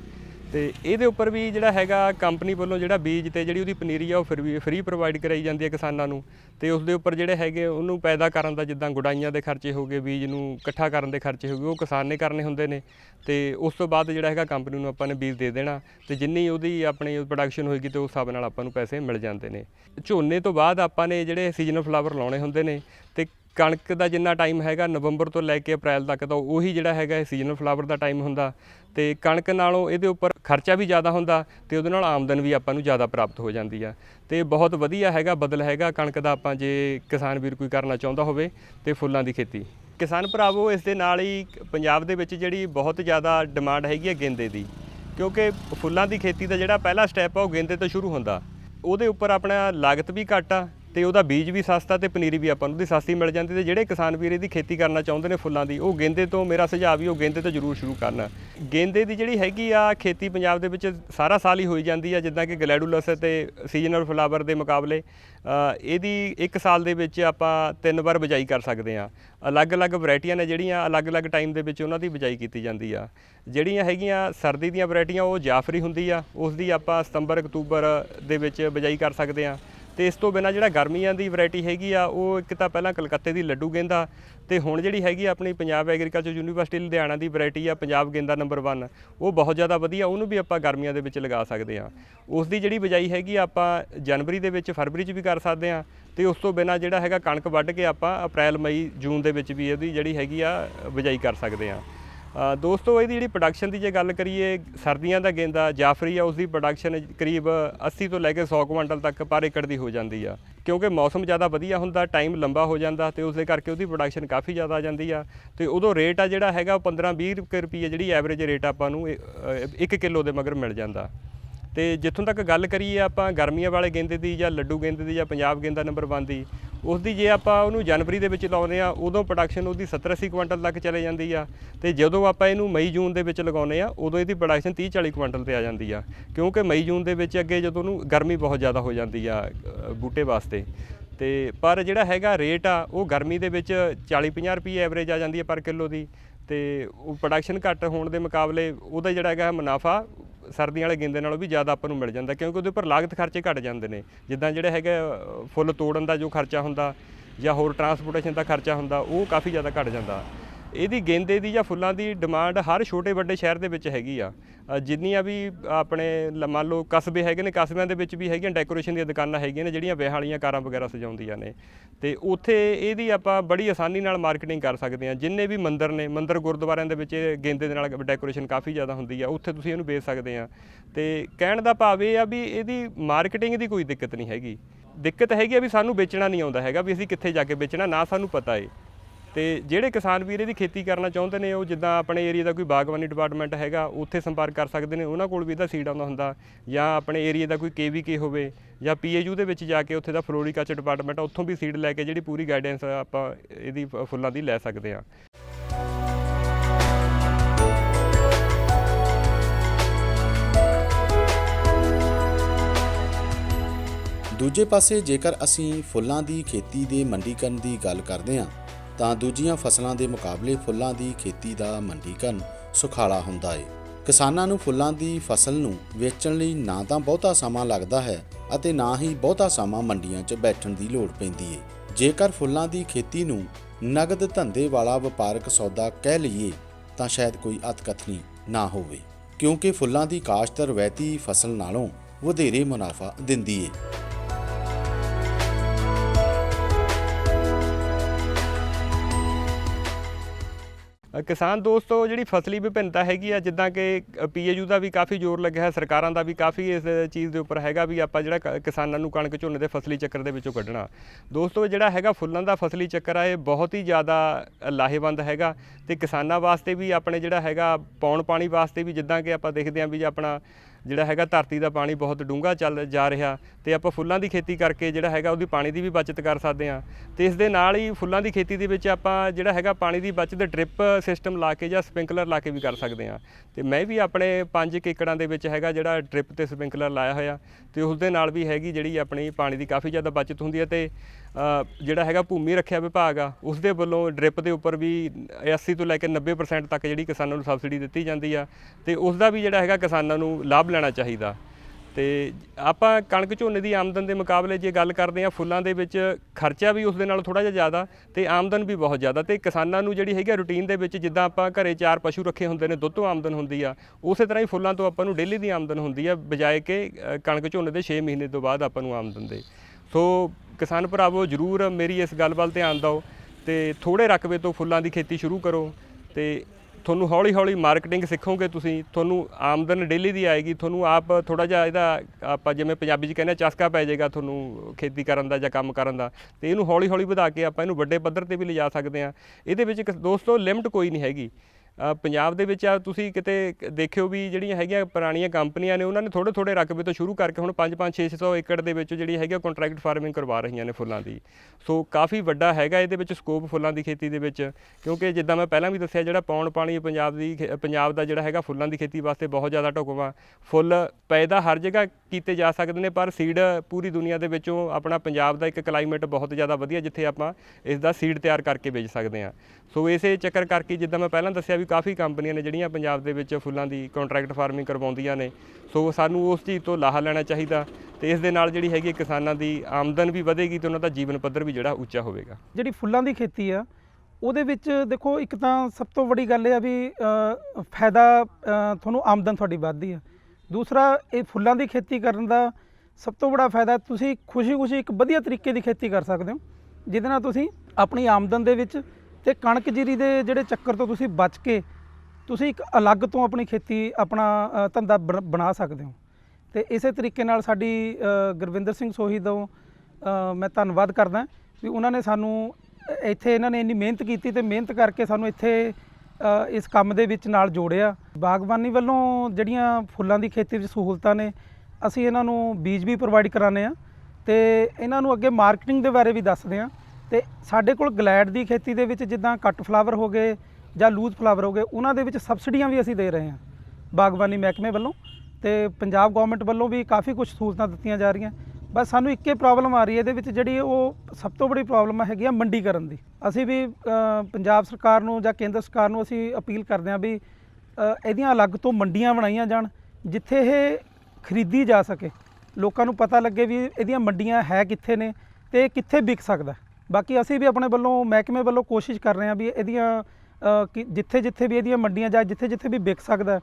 ਤੇ ਇਹਦੇ ਉੱਪਰ ਵੀ ਜਿਹੜਾ ਹੈਗਾ ਕੰਪਨੀ ਵੱਲੋਂ ਜਿਹੜਾ ਬੀਜ ਤੇ ਜਿਹੜੀ ਉਹਦੀ ਪਨੀਰੀ ਆ ਉਹ ਫਿਰ ਵੀ ਫ੍ਰੀ ਪ੍ਰੋਵਾਈਡ ਕਰਾਈ ਜਾਂਦੀ ਹੈ ਕਿਸਾਨਾਂ ਨੂੰ। ਤੇ ਉਸ ਦੇ ਉੱਪਰ ਜਿਹੜੇ ਹੈਗੇ ਉਹਨੂੰ ਪੈਦਾ ਕਰਨ ਦਾ ਜਿੱਦਾਂ ਗੁਡਾਈਆਂ ਦੇ ਖਰਚੇ ਹੋਗੇ ਬੀਜ ਨੂੰ ਇਕੱਠਾ ਕਰਨ ਦੇ ਖਰਚੇ ਹੋਗੇ ਉਹ ਕਿਸਾਨ ਨੇ ਕਰਨੇ ਹੁੰਦੇ ਨੇ। ਤੇ ਉਸ ਤੋਂ ਬਾਅਦ ਜਿਹੜਾ ਹੈਗਾ ਕੰਪਨੀ ਨੂੰ ਆਪਾਂ ਨੇ ਬੀਜ ਦੇ ਦੇਣਾ। ਤੇ ਜਿੰਨੀ ਉਹਦੀ ਆਪਣੀ ਪ੍ਰੋਡਕਸ਼ਨ ਹੋਏਗੀ ਤੇ ਉਸ ਹਿਸਾਬ ਨਾਲ ਆਪਾਂ ਨੂੰ ਪੈਸੇ ਮਿਲ ਜਾਂਦੇ ਨੇ। ਝੋਨੇ ਤੋਂ ਬਾਅਦ ਆਪਾਂ ਨੇ ਜਿਹੜੇ ਸੀਜ਼ਨਲ ਫਲਾਵਰ ਲਾਉਣੇ ਹੁੰਦੇ ਨੇ। ਤੇ ਕਣਕ ਦਾ ਜਿੰਨਾ ਟਾਈਮ ਹੈਗਾ ਨਵੰਬਰ ਤੋਂ ਲੈ ਕੇ ਅਪ੍ਰੈਲ ਤੱਕ ਤਾਂ ਉਹੀ ਜਿਹੜਾ ਹੈਗਾ ਸੀਜ਼ਨਲ ਫਲਾਵਰ ਦਾ ਟਾਈਮ ਹੁੰਦਾ ਤੇ ਕਣਕ ਨਾਲੋਂ ਇਹਦੇ ਉੱਪਰ ਖਰਚਾ ਵੀ ਜ਼ਿਆਦਾ ਹੁੰਦਾ ਤੇ ਉਹਦੇ ਨਾਲ ਆਮਦਨ ਵੀ ਆਪਾਂ ਨੂੰ ਜ਼ਿਆਦਾ ਪ੍ਰਾਪਤ ਹੋ ਜਾਂਦੀ ਆ। ਤੇ ਬਹੁਤ ਵਧੀਆ ਹੈਗਾ, ਬਦਲ ਹੈਗਾ ਕਣਕ ਦਾ ਆਪਾਂ ਜੇ ਕਿਸਾਨ ਵੀਰ ਕੋਈ ਕਰਨਾ ਚਾਹੁੰਦਾ ਹੋਵੇ ਤੇ ਫੁੱਲਾਂ ਦੀ ਖੇਤੀ। ਕਿਸਾਨ ਭਰਾਵੋ, ਇਸ ਦੇ ਨਾਲ ਹੀ ਪੰਜਾਬ ਦੇ ਵਿੱਚ ਜਿਹੜੀ ਬਹੁਤ ਜ਼ਿਆਦਾ ਡਿਮਾਂਡ ਹੈਗੀ ਹੈ ਗੇਂਦੇ ਦੀ, ਕਿਉਂਕਿ ਫੁੱਲਾਂ ਦੀ ਖੇਤੀ ਦਾ ਜਿਹੜਾ ਪਹਿਲਾ ਸਟੈਪ ਆ ਉਹ ਗੇਂਦੇ ਤੋਂ ਸ਼ੁਰੂ ਹੁੰਦਾ। ਉਹਦੇ ਉੱਪਰ ਆਪਣਾ ਲਾਗਤ ਵੀ ਘੱਟ ਆ ਤੇ ਉਹਦਾ ਬੀਜ ਵੀ ਸਸਤਾ ਤੇ ਪਨੀਰੀ ਵੀ ਆਪਾਂ ਨੂੰ ਦੀ ਸਸਤੀ ਮਿਲ ਜਾਂਦੀ ਤੇ ਜਿਹੜੇ ਕਿਸਾਨ ਵੀਰ ਇਹਦੀ ਖੇਤੀ ਕਰਨਾ ਚਾਹੁੰਦੇ ਨੇ ਫੁੱਲਾਂ ਦੀ, ਉਹ ਗੇਂਦੇ ਤੋਂ ਮੇਰਾ ਸੁਝਾਅ ਵੀ ਉਹ ਗੇਂਦੇ ਤੋਂ ਜ਼ਰੂਰ ਸ਼ੁਰੂ ਕਰਨ। ਗੇਂਦੇ ਦੀ ਜਿਹੜੀ ਹੈਗੀ ਆ ਖੇਤੀ ਪੰਜਾਬ ਦੇ ਵਿੱਚ ਸਾਰਾ ਸਾਲ ਹੀ ਹੋਈ ਜਾਂਦੀ ਆ, ਜਿੱਦਾਂ ਕਿ ਗਲੈਡੂਲਸ ਤੇ ਸੀਜ਼ਨਲ ਫਲਾਵਰ ਦੇ ਮੁਕਾਬਲੇ ਇਹਦੀ ਇੱਕ ਸਾਲ ਦੇ ਵਿੱਚ ਆਪਾਂ ਤਿੰਨ ਵਾਰ ਬਿਜਾਈ ਕਰ ਸਕਦੇ ਆ। ਅਲੱਗ-ਅਲੱਗ ਵੈਰਾਈਟੀਆਂ ਨੇ ਜਿਹੜੀਆਂ ਅਲੱਗ-ਅਲੱਗ ਟਾਈਮ ਦੇ ਵਿੱਚ ਉਹਨਾਂ ਦੀ ਬਿਜਾਈ ਕੀਤੀ ਜਾਂਦੀ ਆ। ਜਿਹੜੀਆਂ ਹੈਗੀਆਂ ਸਰਦੀ ਦੀਆਂ ਵੈਰਾਈਟੀਆਂ, ਉਹ ਜਾਫਰੀ ਹੁੰਦੀ ਆ, ਉਸ ਦੀ ਆਪਾਂ ਸਤੰਬਰ, ਅਕਤੂਬਰ ਦੇ ਵਿੱਚ ਬਿਜਾਈ ਕਰ ਸਕਦੇ ਆ। ਤੇ ਇਸ ਤੋਂ ਬਿਨਾਂ ਜਿਹੜਾ ਗਰਮੀਆਂ ਦੀ ਵੈਰਾਈਟੀ ਹੈਗੀ ਆ, ਉਹ ਇੱਕ ਤਾਂ ਪਹਿਲਾਂ ਕਲਕੱਤੇ ਦੀ ਲੱਡੂ ਗੇਂਦਾ ਤੇ ਹੁਣ ਜਿਹੜੀ ਹੈਗੀ ਆ ਆਪਣੀ ਪੰਜਾਬ ਐਗਰੀਕਲਚਰ ਯੂਨੀਵਰਸਿਟੀ ਲੁਧਿਆਣਾ ਦੀ ਵੈਰਾਈਟੀ ਆ, ਪੰਜਾਬ ਗੇਂਦਾ ਨੰਬਰ 1 ਉਹ ਬਹੁਤ ਜ਼ਿਆਦਾ ਵਧੀਆ, ਉਹਨੂੰ ਵੀ ਆਪਾਂ ਗਰਮੀਆਂ ਦੇ ਵਿੱਚ ਲਗਾ ਸਕਦੇ ਆ ਉਸ ਦੀ ਜਿਹੜੀ ਬਿਜਾਈ ਹੈਗੀ ਆ, ਆਪਾਂ ਜਨਵਰੀ ਦੇ ਵਿੱਚ ਫਰਵਰੀ 'ਚ ਵੀ ਕਰ ਸਕਦੇ ਆ ਤੇ ਉਸ ਤੋਂ ਬਿਨਾਂ ਜਿਹੜਾ ਹੈਗਾ ਕਣਕ ਵੱਢ ਕੇ ਆਪਾਂ ਅਪ੍ਰੈਲ, ਮਈ, ਜੂਨ ਦੇ ਵਿੱਚ ਵੀ ਇਹਦੀ ਜਿਹੜੀ ਹੈਗੀ ਆ ਬਿਜਾਈ ਕਰ ਸਕਦੇ ਆ ਦੋਸਤੋ, ਇਹਦੀ ਜਿਹੜੀ ਪ੍ਰੋਡਕਸ਼ਨ ਦੀ ਜੇ ਗੱਲ ਕਰੀਏ, ਸਰਦੀਆਂ ਦਾ ਗੇਂਦਾ, ਜਾਫਰੀ ਆ ਉਸ ਦੀ ਪ੍ਰੋਡਕਸ਼ਨ ਕਰੀਬ 80 ਤੋਂ ਲੈ ਕੇ 100 ਕੁਇੰਟਲ ਤੱਕ ਪਰ ਏਕੜ ਦੀ ਹੋ ਜਾਂਦੀ ਆ। ਕਿਉਂਕਿ ਮੌਸਮ ਜ਼ਿਆਦਾ ਵਧੀਆ ਹੁੰਦਾ ਟਾਈਮ ਲੰਬਾ ਹੋ ਜਾਂਦਾ ਤੇ ਉਸ ਦੇ ਕਰਕੇ ਉਹਦੀ ਪ੍ਰੋਡਕਸ਼ਨ ਕਾਫੀ ਜ਼ਿਆਦਾ ਆ ਜਾਂਦੀ ਆ। ਤੇ ਉਦੋਂ ਰੇਟ ਆ ਜਿਹੜਾ ਹੈਗਾ, ਉਹ 15-20 ਰੁਪਏ ਜਿਹੜੀ ਐਵਰੇਜ ਰੇਟ ਆਪਾਂ ਨੂੰ 1 ਕਿਲੋ ਦੇ ਮਗਰ ਮਿਲ ਜਾਂਦਾ। ਤੇ ਜਿੱਥੋਂ ਤੱਕ ਗੱਲ ਕਰੀਏ ਆਪਾਂ ਗਰਮੀਆਂ ਵਾਲੇ ਗੇਂਦੇ ਦੀ ਜਾਂ ਲੱਡੂ ਗੇਂਦੇ ਦੀ ਜਾਂ ਪੰਜਾਬ ਗੇਂਦਾ ਨੰਬਰ 1 ਦੀ ਉਸ ਦੀ ਜੇ ਆਪਾਂ ਉਹਨੂੰ ਜਨਵਰੀ ਦੇ ਵਿੱਚ ਲਾਉਂਦੇ ਆ ਉਦੋਂ ਪ੍ਰੋਡਕਸ਼ਨ ਉਹਦੀ 70 80 ਕੁਇੰਟਲ ਤੱਕ ਚਲੇ ਜਾਂਦੀ ਆ। ਤੇ ਜਦੋਂ ਆਪਾਂ ਇਹਨੂੰ ਮਈ ਜੂਨ ਦੇ ਵਿੱਚ ਲਗਾਉਂਦੇ ਆ ਉਦੋਂ ਇਹਦੀ ਪ੍ਰੋਡਕਸ਼ਨ 30 40 ਕੁਇੰਟਲ ਤੇ ਆ ਜਾਂਦੀ ਆ। ਕਿਉਂਕਿ ਮਈ ਜੂਨ ਦੇ ਵਿੱਚ ਅੱਗੇ ਜਦੋਂ ਉਹਨੂੰ ਗਰਮੀ ਬਹੁਤ ਜ਼ਿਆਦਾ ਹੋ ਜਾਂਦੀ ਆ ਬੂਟੇ ਵਾਸਤੇ। ਤੇ ਪਰ ਜਿਹੜਾ ਹੈਗਾ ਰੇਟ ਆ, ਉਹ ਗਰਮੀ ਦੇ ਵਿੱਚ 40 50 ਰੁਪਏ ਐਵਰੇਜ ਆ ਜਾਂਦੀ ਹੈ ਪਰ ਕਿਲੋ ਦੀ। ਤੇ ਉਹ ਪ੍ਰੋਡਕਸ਼ਨ ਘੱਟ ਹੋਣ ਦੇ ਮੁਕਾਬਲੇ ਉਹਦਾ ਜਿਹੜਾ ਹੈਗਾ ਮੁਨਾਫਾ ਸਰਦੀਆਂ ਵਾਲੇ ਗੇਂਦੇ ਨਾਲੋਂ ਵੀ ਜ਼ਿਆਦਾ ਆਪਾਂ ਨੂੰ ਮਿਲ ਜਾਂਦਾ, ਕਿਉਂਕਿ ਉਹਦੇ ਉੱਪਰ ਲਾਗਤ ਖਰਚੇ ਘੱਟ ਜਾਂਦੇ ਨੇ। ਜਿੱਦਾਂ ਜਿਹੜਾ ਹੈਗਾ ਫੁੱਲ ਤੋੜਨ ਦਾ ਜੋ ਖਰਚਾ ਹੁੰਦਾ ਜਾਂ ਹੋਰ ਟਰਾਂਸਪੋਰਟੇਸ਼ਨ ਦਾ ਖਰਚਾ ਹੁੰਦਾ, ਉਹ ਕਾਫੀ ਜ਼ਿਆਦਾ ਘੱਟ ਜਾਂਦਾ। ਇਹਦੀ ਗੇਂਦੇ ਦੀ ਜਾਂ ਫੁੱਲਾਂ ਦੀ ਡਿਮਾਂਡ ਹਰ ਛੋਟੇ ਵੱਡੇ ਸ਼ਹਿਰ ਦੇ ਵਿੱਚ ਹੈਗੀ ਆ। ਜਿੰਨੀਆਂ ਵੀ ਆਪਣੇ ਲ- ਮੰਨ ਲਓ ਕਸਬੇ ਹੈਗੇ ਨੇ, ਕਸਬਿਆਂ ਦੇ ਵਿੱਚ ਵੀ ਹੈਗੀਆਂ ਡੈਕੋਰੇਸ਼ਨ ਦੀਆਂ ਦੁਕਾਨਾਂ ਹੈਗੀਆਂ ਨੇ, ਜਿਹੜੀਆਂ ਵਿਆਹ ਵਾਲੀਆਂ ਕਾਰਾਂ ਵਗੈਰਾ ਸਜਾਉਂਦੀਆਂ ਨੇ। ਤੇ ਉੱਥੇ ਇਹਦੀ ਆਪਾਂ ਬੜੀ ਆਸਾਨੀ ਨਾਲ ਮਾਰਕੀਟਿੰਗ ਕਰ ਸਕਦੇ ਹਾਂ। ਜਿੰਨੇ ਵੀ ਮੰਦਰ ਨੇ, ਮੰਦਰ ਗੁਰਦੁਆਰਿਆਂ ਦੇ ਵਿੱਚ ਇਹ ਗੇਂਦੇ ਦੇ ਨਾਲ ਡੈਕੋਰੇਸ਼ਨ ਕਾਫੀ ਜ਼ਿਆਦਾ ਹੁੰਦੀ ਆ। ਉੱਥੇ ਤੁਸੀਂ ਇਹਨੂੰ ਵੇਚ ਸਕਦੇ ਆ ਤੇ ਕਹਿਣ ਦਾ ਭਾਵ ਇਹ ਆ ਵੀ ਇਹਦੀ ਮਾਰਕੀਟਿੰਗ ਦੀ ਕੋਈ ਦਿੱਕਤ ਨਹੀਂ ਹੈਗੀ। ਦਿੱਕਤ ਹੈਗੀ ਆ ਵੀ ਸਾਨੂੰ ਵੇਚਣਾ ਨਹੀਂ ਆਉਂਦਾ ਹੈਗਾ, ਵੀ ਅਸੀਂ ਕਿੱਥੇ ਜਾ ਕੇ ਵੇਚਣਾ, ਨਾ ਸਾਨੂੰ ਪਤਾ ਏ। ਤੇ ਜਿਹੜੇ ਕਿਸਾਨ ਵੀਰ ਇਹਦੀ ਖੇਤੀ ਕਰਨਾ ਚਾਹੁੰਦੇ ਨੇ, ਉਹ ਜਿੱਦਾਂ ਆਪਣੇ ਏਰੀਆ ਦਾ ਕੋਈ ਬਾਗਬਾਨੀ ਡਿਪਾਰਟਮੈਂਟ ਹੈਗਾ, ਉੱਥੇ ਸੰਪਰਕ ਕਰ ਸਕਦੇ ਨੇ, ਉਹਨਾਂ ਕੋਲ ਵੀ ਇਹਦਾ ਸੀਡ ਆਉਂਦਾ ਹੁੰਦਾ। ਜਾਂ ਆਪਣੇ ਏਰੀਆ ਦਾ ਕੋਈ ਕੇਵੀਕੇ ਹੋਵੇ, ਜਾਂ ਪੀਏਯੂ ਦੇ ਵਿੱਚ ਜਾ ਕੇ ਉੱਥੇ ਦਾ ਫਲੋਰੀਕਲਚਰ ਡਿਪਾਰਟਮੈਂਟ ਉੱਥੋਂ ਵੀ ਸੀਡ ਲੈ ਕੇ ਜਿਹੜੀ ਪੂਰੀ ਗਾਈਡੈਂਸ ਆਪਾਂ ਇਹਦੀ ਫੁੱਲਾਂ ਦੀ ਲੈ ਸਕਦੇ ਹਾਂ। ਦੂਜੇ ਪਾਸੇ ਜੇਕਰ ਅਸੀਂ ਫੁੱਲਾਂ ਦੀ ਖੇਤੀ ਦੇ ਮੰਡੀਕਰਨ ਦੀ ਗੱਲ ਕਰਦੇ ਹਾਂ ਤਾਂ ਦੂਜੀਆਂ ਫਸਲਾਂ ਦੇ ਮੁਕਾਬਲੇ ਫੁੱਲਾਂ ਦੀ ਖੇਤੀ ਦਾ ਮੰਡੀਕਰਨ ਸੁਖਾਲਾ ਹੁੰਦਾ ਹੈ ਕਿਸਾਨਾਂ ਨੂੰ ਫੁੱਲਾਂ ਦੀ ਫਸਲ ਨੂੰ ਵੇਚਣ ਲਈ ਨਾ ਤਾਂ ਬਹੁਤਾ ਸਮਾਂ ਲੱਗਦਾ ਹੈ ਅਤੇ ਨਾ ਹੀ ਬਹੁਤਾ ਸਮਾਂ ਮੰਡੀਆਂ 'ਚ ਬੈਠਣ ਦੀ ਲੋੜ ਪੈਂਦੀ ਏ। ਜੇਕਰ ਫੁੱਲਾਂ ਦੀ ਖੇਤੀ ਨੂੰ ਨਗਦ ਧੰਦੇ ਵਾਲਾ ਵਪਾਰਕ ਸੌਦਾ ਕਹਿ ਲਈਏ, ਤਾਂ ਸ਼ਾਇਦ ਕੋਈ ਅਤਕਥਨੀ ਨਾ ਹੋਵੇ, ਕਿਉਂਕਿ ਫੁੱਲਾਂ ਦੀ ਕਾਸ਼ਤ ਰਵਾਇਤੀ ਫਸਲ ਨਾਲੋਂ ਵਧੇਰੇ ਮੁਨਾਫਾ ਦਿੰਦੀ ਏ। ਕਿਸਾਨ ਦੋਸਤੋ, ਜਿਹੜੀ ਫਸਲੀ ਵਿਭਿੰਨਤਾ ਹੈਗੀ ਆ, ਜਿੱਦਾਂ ਕਿ ਪੀਏਯੂ ਦਾ ਵੀ ਕਾਫੀ ਜ਼ੋਰ ਲੱਗਿਆ ਹੈ, ਸਰਕਾਰਾਂ ਦਾ ਵੀ ਕਾਫੀ ਇਸ ਚੀਜ਼ ਦੇ ਉੱਪਰ ਹੈਗਾ ਵੀ ਆਪਾਂ ਜਿਹੜਾ ਕ- ਕਿਸਾਨਾਂ ਨੂੰ ਕਣਕ ਝੋਨੇ ਦੇ ਫਸਲੀ ਚੱਕਰ ਦੇ ਵਿੱਚੋਂ ਕੱਢਣਾ। ਦੋਸਤੋ, ਜਿਹੜਾ ਹੈਗਾ ਫੁੱਲਾਂ ਦਾ ਫਸਲੀ ਚੱਕਰ ਆ, ਇਹ ਬਹੁਤ ਹੀ ਜ਼ਿਆਦਾ ਲਾਹੇਵੰਦ ਹੈਗਾ ਤੇ ਕਿਸਾਨਾਂ ਵਾਸਤੇ ਵੀ, ਆਪਣੇ ਜਿਹੜਾ ਹੈਗਾ, ਪੌਣ ਪਾਣੀ ਵਾਸਤੇ ਵੀ, ਜਿੱਦਾਂ ਕਿ ਆਪਾਂ ਦੇਖਦੇ ਹਾਂ ਵੀ ਆਪਣਾ ਜਿਹੜਾ ਹੈਗਾ ਧਰਤੀ ਦਾ ਪਾਣੀ ਬਹੁਤ ਡੂੰਘਾ ਚੱਲ ਜਾ ਰਿਹਾ ਤੇ ਆਪਾਂ ਫੁੱਲਾਂ ਦੀ ਖੇਤੀ ਕਰਕੇ ਜਿਹੜਾ ਹੈਗਾ ਉਹਦੀ ਪਾਣੀ ਦੀ ਵੀ ਬਚਤ ਕਰ ਸਕਦੇ ਹਾਂ। ਤੇ ਇਸ ਦੇ ਨਾਲ ਹੀ ਫੁੱਲਾਂ ਦੀ ਖੇਤੀ ਦੇ ਵਿੱਚ ਆਪਾਂ ਜਿਹੜਾ ਹੈਗਾ ਪਾਣੀ ਦੀ ਬਚਤ ਡ੍ਰਿਪ ਸਿਸਟਮ ਲਾ ਕੇ ਜਾਂ ਸਪ੍ਰਿੰਕਲਰ ਲਾ ਕੇ ਵੀ ਕਰ ਸਕਦੇ ਹਾਂ। ਤੇ ਮੈਂ ਵੀ ਆਪਣੇ 5 ਏਕੜਾਂ ਦੇ ਵਿੱਚ ਹੈਗਾ ਜਿਹੜਾ ਡ੍ਰਿਪ ਤੇ ਸਪ੍ਰਿੰਕਲਰ ਲਾਇਆ ਹੋਇਆ ਤੇ ਉਸ ਦੇ ਨਾਲ ਵੀ ਹੈਗੀ ਜਿਹੜੀ ਆਪਣੀ ਪਾਣੀ ਦੀ ਕਾਫੀ ਜ਼ਿਆਦਾ ਬਚਤ ਹੁੰਦੀ ਹੈ ਤੇ ਜਿਹੜਾ ਹੈਗਾ ਭੂਮੀ ਰੱਖਿਆ ਵਿਭਾਗ ਆ ਉਸ ਦੇ ਵੱਲੋਂ ਡ੍ਰਿਪ ਦੇ ਉੱਪਰ ਵੀ 80 ਤੋਂ ਲੈ ਕੇ 90% ਤੱਕ ਜਿਹੜੀ ਕਿਸਾਨਾਂ ਨੂੰ ਸਬਸਿਡੀ ਦਿੱਤੀ ਜਾਂਦੀ ਆ ਤੇ ਉਸ ਦਾ ਵੀ ਜਿਹੜਾ ਹੈਗਾ ਕਿਸਾਨਾਂ ਨੂੰ ਲਾਭ ਲੈਣਾ ਚਾਹੀਦਾ। ਤੇ ਆਪਾਂ ਕਣਕ ਝੋਨੇ ਦੀ ਆਮਦਨ ਦੇ ਮੁਕਾਬਲੇ ਜੇ ਗੱਲ ਕਰਦੇ ਆ, ਫੁੱਲਾਂ ਦੇ ਵਿੱਚ ਖਰਚਾ ਵੀ ਉਸ ਦੇ ਨਾਲ ਥੋੜਾ ਜਿਹਾ ਜ਼ਿਆਦਾ ਤੇ ਆਮਦਨ ਵੀ ਬਹੁਤ ਜ਼ਿਆਦਾ ਤੇ ਕਿਸਾਨਾਂ ਨੂੰ ਜਿਹੜੀ ਹੈਗੀ ਰੂਟੀਨ ਦੇ ਵਿੱਚ ਜਿੱਦਾਂ ਆਪਾਂ ਘਰੇ ਚਾਰ ਪਸ਼ੂ ਰੱਖੇ ਹੁੰਦੇ ਨੇ, ਦੁੱਧ ਤੋਂ ਆਮਦਨ ਹੁੰਦੀ ਆ, ਉਸੇ ਤਰ੍ਹਾਂ ਹੀ ਫੁੱਲਾਂ ਤੋਂ ਆਪਾਂ ਨੂੰ ਡੇਲੀ ਦੀ ਆਮਦਨ ਹੁੰਦੀ ਆ, ਬਜਾਏ ਕਿ ਕਣਕ ਝੋਨੇ ਦੇ 6 ਮਹੀਨੇ ਤੋਂ ਬਾਅਦ ਆਪਾਂ ਨੂੰ ਆਮਦਨ ਦੇ। ਸੋ ਕਿਸਾਨ ਭਰਾਵੋ, ਜਰੂਰ ਮੇਰੀ ਇਸ ਗੱਲ ਵੱਲ ਧਿਆਨ ਦਿਓ ਤੇ ਥੋੜੇ ਰਕਬੇ ਤੋਂ ਫੁੱਲਾਂ ਦੀ ਖੇਤੀ ਸ਼ੁਰੂ ਕਰੋ ਤੇ ਤੁਹਾਨੂੰ ਹੌਲੀ ਹੌਲੀ ਮਾਰਕੀਟਿੰਗ ਸਿੱਖੋਗੇ ਤੁਸੀਂ, ਤੁਹਾਨੂੰ ਆਮਦਨ ਡੇਲੀ ਦੀ ਆਏਗੀ, ਤੁਹਾਨੂੰ ਆਪ ਥੋੜਾ ਜਿਹਾ ਇਹਦਾ ਆਪਾਂ ਜਿਵੇਂ ਪੰਜਾਬੀ 'ਚ ਕਹਿੰਦੇ ਆ, ਚਸਕਾ ਪੈ ਜਾਏਗਾ ਤੁਹਾਨੂੰ ਖੇਤੀ ਕਰਨ ਦਾ ਜਾਂ ਕੰਮ ਕਰਨ ਦਾ, ਤੇ ਇਹਨੂੰ ਹੌਲੀ ਹੌਲੀ ਵਧਾ ਕੇ ਆਪਾਂ ਇਹਨੂੰ ਵੱਡੇ ਪੱਧਰ ਤੇ ਵੀ ਲਿਜਾ ਸਕਦੇ ਆ ਇਹਦੇ ਵਿੱਚ ਇੱਕ ਦੋਸਤੋ, ਲਿਮਟ ਕੋਈ ਨਹੀਂ ਹੈਗੀ। ਪੰਜਾਬ ਦੇ ਵਿੱਚ ਆ, ਤੁਸੀਂ ਕਿਤੇ ਦੇਖਿਓ ਵੀ ਜਿਹੜੀਆਂ ਹੈਗੀਆਂ ਪੁਰਾਣੀਆਂ ਕੰਪਨੀਆਂ ਨੇ, ਉਹਨਾਂ ਨੇ ਥੋੜੇ ਥੋੜੇ ਰਕਬੇ ਤੋਂ ਸ਼ੁਰੂ ਕਰਕੇ ਹੁਣ 5 5 600 ਏਕੜ ਦੇ ਵਿੱਚ ਜਿਹੜੀ ਹੈਗੀ ਕੰਟਰੈਕਟ ਫਾਰਮਿੰਗ ਕਰਵਾ ਰਹੀਆਂ ਨੇ ਫੁੱਲਾਂ ਦੀ। ਸੋ ਕਾਫੀ ਵੱਡਾ ਹੈਗਾ ਇਹਦੇ ਵਿੱਚ ਸਕੋਪ ਫੁੱਲਾਂ ਦੀ ਖੇਤੀ ਦੇ ਵਿੱਚ, ਕਿਉਂਕਿ ਜਿੱਦਾਂ ਮੈਂ ਪਹਿਲਾਂ ਵੀ ਦੱਸਿਆ, ਜਿਹੜਾ ਪੌਣ ਪਾਣੀ ਪੰਜਾਬ ਦੀ ਖੇ- ਪੰਜਾਬ ਦਾ ਜਿਹੜਾ ਹੈਗਾ ਫੁੱਲਾਂ ਦੀ ਖੇਤੀ ਵਾਸਤੇ ਬਹੁਤ ਜ਼ਿਆਦਾ ਢੁਕਵਾਂ। ਫੁੱਲ ਪੈਦਾ ਹਰ ਜਗ੍ਹਾ ਕੀਤੇ ਜਾ ਸਕਦੇ ਨੇ, ਪਰ ਸੀਡ ਪੂਰੀ ਦੁਨੀਆ ਦੇ ਵਿੱਚੋਂ ਆਪਣਾ ਪੰਜਾਬ ਦਾ ਇੱਕ ਕਲਾਈਮੇਟ ਬਹੁਤ ਜ਼ਿਆਦਾ ਵਧੀਆ, ਜਿੱਥੇ ਆਪਾਂ ਇਸ ਦਾ ਸੀਡ ਤਿਆਰ ਕਰਕੇ ਵੇਚ ਸਕਦੇ ਹਾਂ। ਸੋ ਇਸੇ ਚੱਕਰ ਕਰਕੇ ਜਿੱਦਾਂ ਮੈਂ ਪਹਿਲਾਂ ਦੱਸਿਆ ਵੀ ਕਾਫੀ ਕੰਪਨੀਆਂ ਨੇ ਜਿਹੜੀਆਂ ਪੰਜਾਬ ਦੇ ਵਿੱਚ ਫੁੱਲਾਂ ਦੀ ਕੰਟਰੈਕਟ ਫਾਰਮਿੰਗ ਕਰਵਾਉਂਦੀਆਂ ਨੇ। ਸੋ ਸਾਨੂੰ ਉਸ ਚੀਜ਼ ਤੋਂ ਲਾਹਾ ਲੈਣਾ ਚਾਹੀਦਾ ਤੇ ਇਸ ਦੇ ਨਾਲ ਜਿਹੜੀ ਹੈਗੀ ਕਿਸਾਨਾਂ ਦੀ ਆਮਦਨ ਵੀ ਵਧੇਗੀ ਤੇ ਉਹਨਾਂ ਦਾ ਜੀਵਨ ਪੱਧਰ ਵੀ ਜਿਹੜਾ ਉੱਚਾ ਹੋਵੇਗਾ। ਜਿਹੜੀ ਫੁੱਲਾਂ ਦੀ ਖੇਤੀ ਆ, ਉਹਦੇ ਵਿੱਚ ਦੇਖੋ ਇੱਕ ਤਾਂ ਸਭ ਤੋਂ ਵੱਡੀ ਗੱਲ ਇਹ ਆ ਵੀ ਫਾਇਦਾ ਤੁਹਾਨੂੰ ਆਮਦਨ ਤੁਹਾਡੀ ਵੱਧਦੀ ਆ। ਦੂਸਰਾ, ਇਹ ਫੁੱਲਾਂ ਦੀ ਖੇਤੀ ਕਰਨ ਦਾ ਸਭ ਤੋਂ ਵੱਡਾ ਫਾਇਦਾ ਤੁਸੀਂ ਖੁਸ਼ੀ-ਖੁਸ਼ੀ ਇੱਕ ਵਧੀਆ ਤਰੀਕੇ ਦੀ ਖੇਤੀ ਕਰ ਸਕਦੇ ਹੋ, ਜਿਹਦੇ ਨਾਲ ਤੁਸੀਂ ਆਪਣੀ ਆਮਦਨ ਦੇ ਵਿੱਚ ਤੇ ਕਣਕ ਜੀਰੀ ਦੇ ਜਿਹੜੇ ਚੱਕਰ ਤੋਂ ਤੁਸੀਂ ਬਚ ਕੇ ਤੁਸੀਂ ਇੱਕ ਅਲੱਗ ਤੋਂ ਆਪਣੀ ਖੇਤੀ, ਆਪਣਾ ਧੰਦਾ ਬਣ- ਬਣਾ ਸਕਦੇ ਹੋ। ਤੇ ਇਸੇ ਤਰੀਕੇ ਨਾਲ ਸਾਡੀ ਗੁਰਵਿੰਦਰ ਸਿੰਘ ਸੋਹੀ ਤੋਂ ਮੈਂ ਧੰਨਵਾਦ ਕਰਦਾ ਵੀ ਉਹਨਾਂ ਨੇ ਸਾਨੂੰ ਇੱਥੇ ਇਹਨਾਂ ਨੇ ਇੰਨੀ ਮਿਹਨਤ ਕੀਤੀ ਤੇ ਮਿਹਨਤ ਕਰਕੇ ਸਾਨੂੰ ਇੱਥੇ ਇਸ ਕੰਮ ਦੇ ਵਿੱਚ ਨਾਲ ਜੋੜਿਆ। ਬਾਗਬਾਨੀ ਵੱਲੋਂ ਜਿਹੜੀਆਂ ਫੁੱਲਾਂ ਦੀ ਖੇਤੀ ਵਿੱਚ ਸਹੂਲਤਾਂ ਨੇ, ਅਸੀਂ ਇਹਨਾਂ ਨੂੰ ਬੀਜ ਵੀ ਪ੍ਰੋਵਾਈਡ ਕਰਾਉਂਦੇ ਆ ਤੇ ਇਹਨਾਂ ਨੂੰ ਅੱਗੇ ਮਾਰਕੀਟਿੰਗ ਦੇ ਬਾਰੇ ਵੀ ਦੱਸਦੇ ਆ ਤੇ ਸਾਡੇ ਕੋਲ ਗਲੈਡ ਦੀ ਖੇਤੀ ਦੇ ਵਿੱਚ ਜਿੱਦਾਂ ਕੱਟ ਫਲਾਵਰ ਹੋ ਗਏ ਜਾਂ ਲੂਜ਼ ਫਲਾਵਰ ਹੋ ਗਏ, ਉਹਨਾਂ ਦੇ ਵਿੱਚ ਸਬਸਿਡੀਆਂ ਵੀ ਅਸੀਂ ਦੇ ਰਹੇ ਹਾਂ ਬਾਗਬਾਨੀ ਮਹਿਕਮੇ ਵੱਲੋਂ ਤੇ ਪੰਜਾਬ ਗਵਰਨਮੈਂਟ ਵੱਲੋਂ ਵੀ ਕਾਫੀ ਕੁਝ ਸਹੂਲਤਾਂ ਦਿੱਤੀਆਂ ਜਾ ਰਹੀਆਂ। ਬਸ ਸਾਨੂੰ ਇੱਕੇ ਪ੍ਰੋਬਲਮ ਆ ਰਹੀ ਹੈ ਇਹਦੇ ਵਿੱਚ ਜਿਹੜੀ ਉਹ ਸਭ ਤੋਂ ਬੜੀ ਪ੍ਰੋਬਲਮ ਹੈਗੀ ਆ ਮੰਡੀਕਰਨ ਦੀ। ਅਸੀਂ ਵੀ ਪੰਜਾਬ ਸਰਕਾਰ ਨੂੰ ਜਾਂ ਕੇਂਦਰ ਸਰਕਾਰ ਨੂੰ ਅਸੀਂ ਅਪੀਲ ਕਰਦੇ ਹਾਂ ਵੀ ਇਹਦੀਆਂ ਅਲੱਗ ਤੋਂ ਮੰਡੀਆਂ ਬਣਾਈਆਂ ਜਾਣ, ਜਿੱਥੇ ਇਹ ਖਰੀਦੀ ਜਾ ਸਕੇ। ਲੋਕਾਂ ਨੂੰ ਪਤਾ ਲੱਗੇ ਵੀ ਇਹਦੀਆਂ ਮੰਡੀਆਂ ਹੈ ਕਿੱਥੇ ਨੇ ਤੇ ਕਿੱਥੇ ਵਿਕ ਸਕਦਾ। ਬਾਕੀ ਅਸੀਂ ਵੀ ਆਪਣੇ ਵੱਲੋਂ ਮਹਿਕਮੇ ਵੱਲੋਂ ਕੋਸ਼ਿਸ਼ ਕਰ ਰਹੇ ਹਾਂ ਵੀ ਇਹਦੀਆਂ ਕਿ ਜਿੱਥੇ ਜਿੱਥੇ ਵੀ ਇਹਦੀਆਂ ਮੰਡੀਆਂ ਜਾਂ ਜਿੱਥੇ ਜਿੱਥੇ ਵੀ ਵਿਕ ਸਕਦਾ,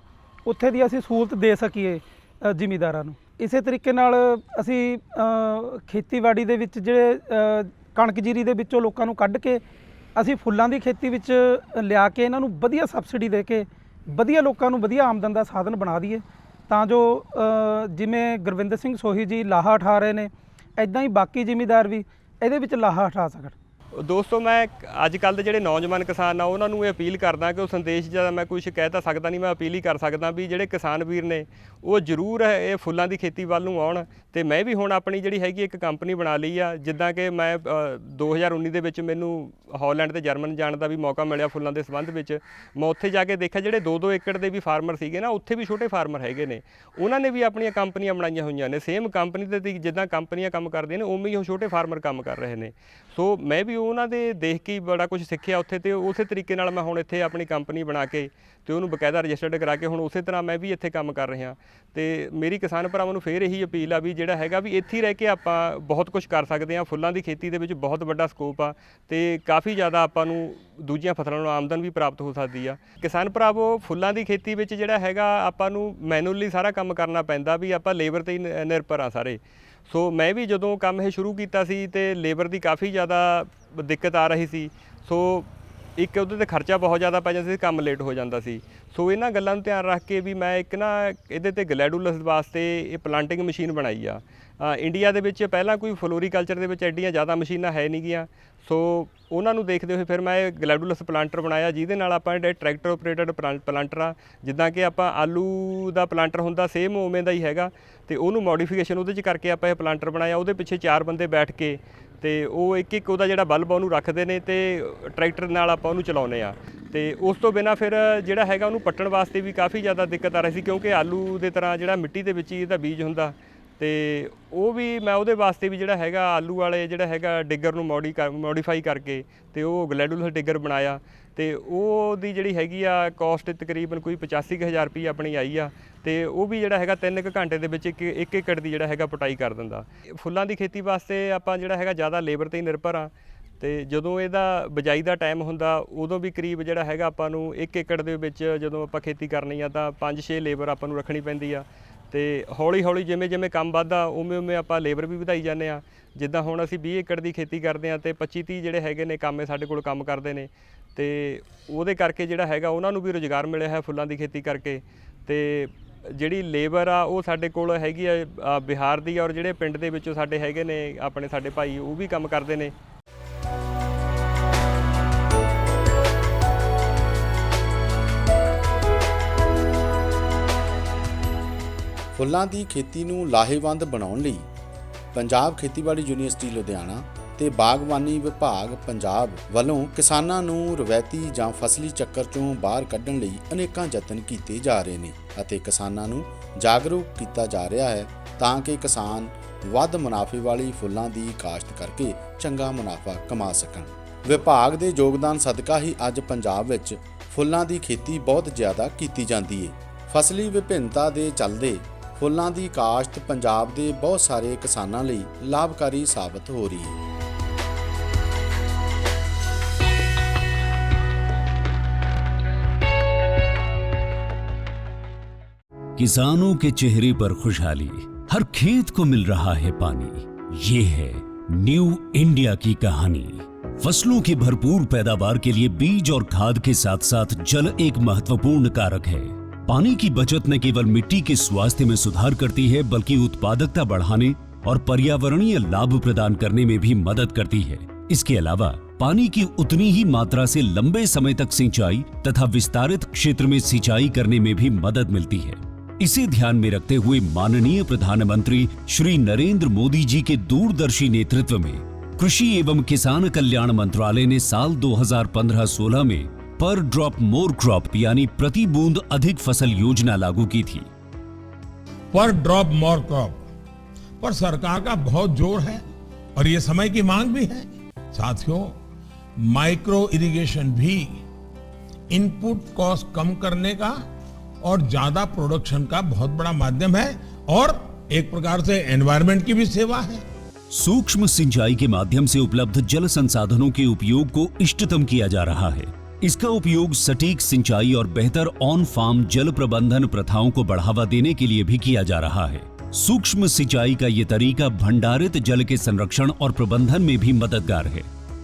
ਉੱਥੇ ਦੀ ਅਸੀਂ ਸਹੂਲਤ ਦੇ ਸਕੀਏ ਜ਼ਿਮੀਦਾਰਾਂ ਨੂੰ। ਇਸੇ ਤਰੀਕੇ ਨਾਲ ਅਸੀਂ ਖੇਤੀਬਾੜੀ ਦੇ ਵਿੱਚ ਜਿਹੜੇ ਕਣਕ ਜੀਰੀ ਦੇ ਵਿੱਚੋਂ ਲੋਕਾਂ ਨੂੰ ਕੱਢ ਕੇ ਅਸੀਂ ਫੁੱਲਾਂ ਦੀ ਖੇਤੀ ਵਿੱਚ ਲਿਆ ਕੇ ਇਹਨਾਂ ਨੂੰ ਵਧੀਆ ਸਬਸਿਡੀ ਦੇ ਕੇ ਵਧੀਆ ਲੋਕਾਂ ਨੂੰ ਵਧੀਆ ਆਮਦਨ ਦਾ ਸਾਧਨ ਬਣਾ ਦਈਏ। ਤਾਂ ਜੋ ਜਿਵੇਂ ਗੁਰਵਿੰਦਰ ਸਿੰਘ ਸੋਹੀ ਜੀ ਲਾਹਾ ਉਠਾ ਰਹੇ ਨੇ ਐਦਾਂ ਹੀ ਬਾਕੀ ਜ਼ਿਮੀਦਾਰ ਵੀ ਇਹਦੇ ਵਿੱਚ ਲਾਹਾ ਹਟਾ ਸਕਣ। ਦੋਸਤੋ, ਮੈਂ ਅੱਜ ਕੱਲ ਦੇ ਜਿਹੜੇ ਨੌਜਵਾਨ ਕਿਸਾਨ ਆ, ਉਹਨਾਂ ਨੂੰ ਇਹ ਅਪੀਲ ਕਰਦਾ ਕਿ ਉਹ ਸੰਦੇਸ਼ ਜ਼ਿਆਦਾ ਮੈਂ ਕੁਝ ਕਹਿ ਤਾਂ ਸਕਦਾ ਨਹੀਂ, ਮੈਂ ਅਪੀਲ ਹੀ ਕਰ ਸਕਦਾ ਵੀ ਜਿਹੜੇ ਕਿਸਾਨ ਵੀਰ ਨੇ ਉਹ ਜ਼ਰੂਰ ਇਹ ਫੁੱਲਾਂ ਦੀ ਖੇਤੀ ਵੱਲ ਨੂੰ ਆਉਣ ਤੇ ਮੈਂ ਵੀ ਹੁਣ ਆਪਣੀ ਜਿਹੜੀ ਹੈਗੀ ਇੱਕ ਕੰਪਨੀ ਬਣਾ ਲਈ ਆ ਜਿੱਦਾਂ ਕਿ ਮੈਂ ਅ, 2019 ਦੇ ਵਿੱਚ ਮੈਨੂੰ ਹਾਲੈਂਡ ਤੇ ਜਰਮਨ ਜਾਣ ਦਾ ਵੀ ਮੌਕਾ ਮਿਲਿਆ ਫੁੱਲਾਂ ਦੇ ਸੰਬੰਧ ਵਿੱਚ। ਮੈਂ ਉੱਥੇ ਜਾ ਕੇ ਦੇਖਿਆ ਜਿਹੜੇ 2-2 ਏਕੜ ਦੇ ਵੀ ਫਾਰਮਰ ਸੀਗੇ ਨਾ ਉੱਥੇ ਵੀ ਛੋਟੇ ਫਾਰਮਰ ਹੈਗੇ ਨੇ। ਉਹਨਾਂ ਨੇ ਵੀ ਆਪਣੀਆਂ ਕੰਪਨੀਆਂ ਬਣਾਈਆਂ ਹੋਈਆਂ ਨੇ। ਸੇਮ ਕੰਪਨੀ ਤੇ ਜਿੱਦਾਂ ਕੰਪਨੀਆਂ ਕੰਮ ਕਰਦੀਆਂ ਨੇ ਉਵੇਂ ਹੀ ਉਹ ਛੋਟੇ ਫਾਰਮਰ ਕੰਮ ਕਰ ਰਹੇ ਨੇ। ਸੋ ਮੈਂ ਵੀ ਉਹਨਾਂ ਦੇ ਦੇਖ ਕੇ ਹੀ ਬੜਾ ਕੁਝ ਸਿੱਖਿਆ ਉੱਥੇ ਤੇ ਉਸੇ ਤਰੀਕੇ ਨਾਲ ਮੈਂ ਹੁਣ ਇੱਥੇ ਆਪਣੀ ਕੰਪਨੀ ਬਣਾ ਕੇ ਤੇ ਉਹਨੂੰ ਬਕਾਇਦਾ ਰਜਿਸਟਰਡ ਕਰਾ ਕੇ ਹੁਣ ਉਸੇ ਤਰ੍ਹਾਂ ਮੈਂ ਵੀ ਇੱਥੇ ਕੰਮ ਕਰ ਰਿਹਾ। ਤੇ ਮੇਰੀ ਕਿਸਾਨ ਭਰਾਵਾਂ ਨੂੰ ਫੇਰ ਇਹੀ ਅਪੀਲ ਆ ਵੀ ਜਿਹੜਾ ਹੈਗਾ ਵੀ ਇੱਥੇ ਰਹਿ ਕੇ ਆਪਾਂ ਬਹੁਤ ਕੁਝ ਕਰ ਸਕਦੇ ਹਾਂ। ਫੁੱਲਾਂ ਦੀ ਖੇਤੀ ਦੇ ਵਿੱਚ ਬਹੁਤ ਵੱਡਾ ਸਕੋਪ ਆ ਤੇ ਕਾਫੀ ਜ਼ਿਆਦਾ ਆਪਾਂ ਨੂੰ ਦੂਜੀਆਂ ਫਸਲਾਂ ਨੂੰ ਆਮਦਨ ਵੀ ਪ੍ਰਾਪਤ ਹੋ ਸਕਦੀ ਆ। ਕਿਸਾਨ ਭਰਾਵੋ, ਫੁੱਲਾਂ ਦੀ ਖੇਤੀ ਵਿੱਚ ਜਿਹੜਾ ਹੈਗਾ ਆਪਾਂ ਨੂੰ ਮੈਨੂਅਲੀ ਸਾਰਾ ਕੰਮ ਕਰਨਾ ਪੈਂਦਾ ਵੀ ਆਪਾਂ ਲੇਬਰ ਤੇ ਹੀ ਨ- ਨਿਰਭਰ ਆ ਸਾਰੇ। ਸੋ ਮੈਂ ਵੀ ਜਦੋਂ ਕੰਮ ਇਹ ਸ਼ੁਰੂ ਕੀਤਾ ਸੀ ਤੇ ਲੇਬਰ ਦੀ ਕਾਫੀ ਜ਼ਿਆਦਾ ਦਿੱਕਤ ਆ ਰਹੀ ਸੀ। ਸੋ ਇੱਕ ਉਹਦੇ ਤੇ ਖਰਚਾ ਬਹੁਤ ਜ਼ਿਆਦਾ ਪੈ ਜਾਂਦਾ ਸੀ, ਕੰਮ ਲੇਟ ਹੋ ਜਾਂਦਾ ਸੀ। ਸੋ ਇਹਨਾਂ ਗੱਲਾਂ ਨੂੰ ਧਿਆਨ ਰੱਖ ਕੇ ਵੀ ਮੈਂ ਇੱਕ ਨਾ ਇਹਦੇ ਤੇ ਗਲੈਡੂਲਸ ਵਾਸਤੇ ਇਹ ਪਲਾਂਟਿੰਗ ਮਸ਼ੀਨ ਬਣਾਈ ਆ। ਇੰਡੀਆ ਦੇ ਵਿੱਚ ਪਹਿਲਾਂ ਕੋਈ ਫਲੋਰੀਕਲਚਰ ਦੇ ਵਿੱਚ ਐਡੀਆਂ ਜ਼ਿਆਦਾ ਮਸ਼ੀਨਾਂ ਹੈ ਨਹੀਂ ਗੀਆਂ। ਸੋ ਉਹਨਾਂ ਨੂੰ ਦੇਖਦੇ ਹੋਏ ਫਿਰ ਮੈਂ ਇਹ ਗਲੈਡੂਲਸ ਪਲਾਂਟਰ ਬਣਾਇਆ, ਜਿਹਦੇ ਨਾਲ ਆਪਾਂ ਜਿਹੜੇ ਟਰੈਕਟਰ ਆਪਰੇਟਡ ਪਲਾਂਟਰ ਆ, ਜਿੱਦਾਂ ਕਿ ਆਪਾਂ ਆਲੂ ਦਾ ਪਲਾਂਟਰ ਹੁੰਦਾ ਸੇਮ ਉਵੇਂ ਦਾ ਹੀ ਹੈਗਾ। ਤੇ ਉਹਨੂੰ ਮੋਡੀਫਿਕੇਸ਼ਨ ਉਹਦੇ ਚ ਕਰਕੇ ਆਪਾਂ ਇਹ ਪਲਾਂਟਰ ਬਣਾਇਆ। ਉਹਦੇ ਪਿੱਛੇ ਚਾਰ ਬੰਦੇ ਬੈਠ ਕੇ ਤੇ ਉਹ ਇੱਕ ਇੱਕ ਉਹਦਾ ਜਿਹੜਾ ਬਲਬ ਉਹਨੂੰ ਰੱਖਦੇ ਨੇ ਤੇ ਟਰੈਕਟਰ ਨਾਲ ਆਪਾਂ ਉਹਨੂੰ ਚਲਾਉਂਦੇ ਆ। ਤੇ ਉਸ ਤੋਂ ਬਿਨਾ ਫਿਰ ਜਿਹੜਾ ਹੈਗਾ ਉਹਨੂੰ ਪੱਟਣ ਵਾਸਤੇ ਵੀ ਕਾਫੀ ਜ਼ਿਆਦਾ ਦਿੱਕਤ ਆ ਰਹੀ ਸੀ ਕਿਉਂਕਿ ਆਲੂ ਦੇ ਤਰ੍ਹਾਂ ਜਿਹੜਾ ਮਿੱਟੀ ਦੇ ਵਿੱਚ ਹੀ ਇਹਦਾ ਬੀਜ ਹੁੰਦਾ। ਤੇ ਉਹ ਵੀ ਮੈਂ ਉਹਦੇ ਵਾਸਤੇ ਵੀ ਜਿਹੜਾ ਹੈਗਾ ਆਲੂ ਵਾਲੇ ਜਿਹੜਾ ਹੈਗਾ ਡਿੱਗਰ ਨੂੰ ਮੋਡੀ ਮੋਡੀਫਾਈ ਕਰਕੇ ਤੇ ਉਹ ਗਲੈਡੂਲਸ ਡਿੱਗਰ ਬਣਾਇਆ। ਤੇ ਉਹਦੀ ਜਿਹੜੀ ਹੈਗੀ ਆ ਕਾਸਟ ਤਕਰੀਬਨ ਕੋਈ 85000 ਰੁਪਏ ਆਪਣੀ ਆਈ ਆ ਤੇ ਉਹ ਵੀ ਜਿਹੜਾ ਹੈਗਾ 3 ਕੁ ਘੰਟੇ ਦੇ ਵਿੱਚ ਇੱਕ ਇੱਕ ਏਕੜ ਦੀ ਜਿਹੜਾ ਹੈਗਾ ਪਟਾਈ ਕਰ ਦਿੰਦਾ। ਫੁੱਲਾਂ ਦੀ ਖੇਤੀ ਵਾਸਤੇ ਆਪਾਂ ਜਿਹੜਾ ਹੈਗਾ ਜ਼ਿਆਦਾ ਲੇਬਰ ਤੇ ਹੀ ਨਿਰਭਰ ਆ ਤੇ ਜਦੋਂ ਇਹਦਾ ਬਜਾਈ ਦਾ ਟਾਈਮ ਹੁੰਦਾ, ਉਦੋਂ ਵੀ ਕਰੀਬ ਜਿਹੜਾ ਹੈਗਾ ਆਪਾਂ ਨੂੰ 1 ਏਕੜ ਦੇ ਵਿੱਚ ਜਦੋਂ ਆਪਾਂ ਖੇਤੀ ਕਰਨੀ ਆ ਤਾਂ 5-6 ਲੇਬਰ ਆਪਾਂ ਨੂੰ ਰੱਖਣੀ ਪੈਂਦੀ ਆ। ਤੇ ਹੌਲੀ ਹੌਲੀ ਜਿਵੇਂ ਜਿਵੇਂ ਕੰਮ ਵੱਧਦਾ ਉਵੇਂ ਉਵੇਂ ਆਪਾਂ ਲੇਬਰ ਵੀ ਵਧਾਈ ਜਾਂਦੇ ਆ। ਜਿੱਦਾਂ ਹੁਣ ਅਸੀਂ 20 ਏਕੜ ਦੀ ਖੇਤੀ ਕਰਦੇ ਆ ਤੇ 25 30 ਜਿਹੜੇ ਹੈਗੇ ਨੇ ਕਾਮੇ ਸਾਡੇ ਕੋਲ ਕੰਮ ਕਰਦੇ ਨੇ। ਤੇ ਉਹਦੇ ਕਰਕੇ ਜਿਹੜਾ ਹੈਗਾ ਉਹਨਾਂ ਨੂੰ ਵੀ ਰੁਜ਼ਗਾਰ ਮਿਲਿਆ ਹੈ ਫੁੱਲਾਂ ਦੀ ਖੇਤੀ ਕਰਕੇ। ਤੇ ਜਿਹੜੀ ਲੇਬਰ ਆ, ਉਹ ਸਾਡੇ ਕੋਲ ਹੈਗੀ ਆ ਬਿਹਾਰ ਦੀ ਔਰ ਜਿਹੜੇ ਪਿੰਡ ਦੇ ਵਿੱਚੋਂ ਸਾਡੇ ਹੈਗੇ ਨੇ, ਆਪਣੇ ਸਾਡੇ ਭਾਈ, ਉਹ ਵੀ ਕੰਮ ਕਰਦੇ ਨੇ। ਫੁੱਲਾਂ ਦੀ ਖੇਤੀ ਨੂੰ ਲਾਹੇਵੰਦ ਬਣਾਉਣ ਲਈ ਪੰਜਾਬ ਖੇਤੀਬਾੜੀ ਯੂਨੀਵਰਸਿਟੀ ਲੁਧਿਆਣਾ ਤੇ ਬਾਗਬਾਨੀ ਵਿਭਾਗ ਪੰਜਾਬ ਵੱਲੋਂ ਕਿਸਾਨਾਂ ਨੂੰ ਰਵਾਇਤੀ ਜਾਂ ਫਸਲੀ ਚੱਕਰ ਚੋਂ ਬਾਹਰ ਕੱਢਣ ਲਈ ਅਨੇਕਾਂ ਯਤਨ ਕੀਤੇ ਜਾ ਰਹੇ ਨੇ ਅਤੇ ਕਿਸਾਨਾਂ ਨੂੰ ਜਾਗਰੂਕ ਕੀਤਾ ਜਾ ਰਿਹਾ ਹੈ ਤਾਂ ਕਿ ਕਿਸਾਨ ਵੱਧ ਮੁਨਾਫੇ ਵਾਲੀ ਫੁੱਲਾਂ ਦੀ ਕਾਸ਼ਤ ਕਰਕੇ ਚੰਗਾ ਮੁਨਾਫਾ ਕਮਾ ਸਕਣ। ਵਿਭਾਗ ਦੇ ਯੋਗਦਾਨ ਸਦਕਾ ਹੀ ਅੱਜ ਪੰਜਾਬ ਵਿੱਚ ਫੁੱਲਾਂ ਦੀ ਖੇਤੀ ਬਹੁਤ ਜ਼ਿਆਦਾ ਕੀਤੀ ਜਾਂਦੀ ਹੈ ਫਸਲੀ ਵਿਭਿੰਨਤਾ ਦੇ ਚੱਲਦੇ ਫੁੱਲਾਂ ਦੀ ਕਾਸ਼ਤ ਪੰਜਾਬ ਦੇ ਬਹੁਤ ਸਾਰੇ ਕਿਸਾਨਾਂ ਲਈ ਲਾਭਕਾਰੀ ਸਾਬਤ ਹੋ ਰਹੀ ਹੈ किसानों के चेहरे पर खुशहाली, हर खेत को मिल रहा है पानी। ये है न्यू इंडिया की कहानी। फ़सलों की भरपूर पैदावार के लिए बीज और खाद के साथ साथ जल एक महत्वपूर्ण कारक है। पानी की बचत न केवल मिट्टी के स्वास्थ्य में सुधार करती है, बल्कि उत्पादकता बढ़ाने और पर्यावरणीय लाभ प्रदान करने में भी मदद करती है। इसके अलावा, पानी की उतनी ही मात्रा से लंबे समय तक सिंचाई तथा विस्तारित क्षेत्र में सिंचाई करने में भी मदद मिलती है। इसे ध्यान में रखते हुए माननीय प्रधानमंत्री श्री नरेंद्र मोदी जी के दूरदर्शी नेतृत्व में कृषि एवं किसान कल्याण मंत्रालय ने साल 2015-16 में पर ड्रॉप मोर क्रॉप, यानी प्रति बूंद अधिक फ़सल योजना लागू की थी। पर ड्रॉप मोर क्रॉप, पर सरकार का बहुत ज़ोर है और ये समय की मांग भी है। साथियों, माइक्रो इरिगेशन भी इनपुट कॉस्ट कम करने का और ज़्यादा प्रोडक्शन का बहुत बड़ा माध्यम है और एक प्रकार से एनवायरनमेंट की भी सेवा है। सूक्ष्म सिंचाई के माध्यम से उपलब्ध जल संसाधनों के उपयोग को इष्टतम किया जा रहा है। इसका उपयोग सटीक सिंचाई और बेहतर ऑन फार्म जल प्रबंधन प्रथाओं को बढ़ावा देने के लिए भी किया जा रहा है। सूक्ष्म सिंचाई का ये तरीका भंडारित जल के संरक्षण और प्रबंधन में भी मददगार है।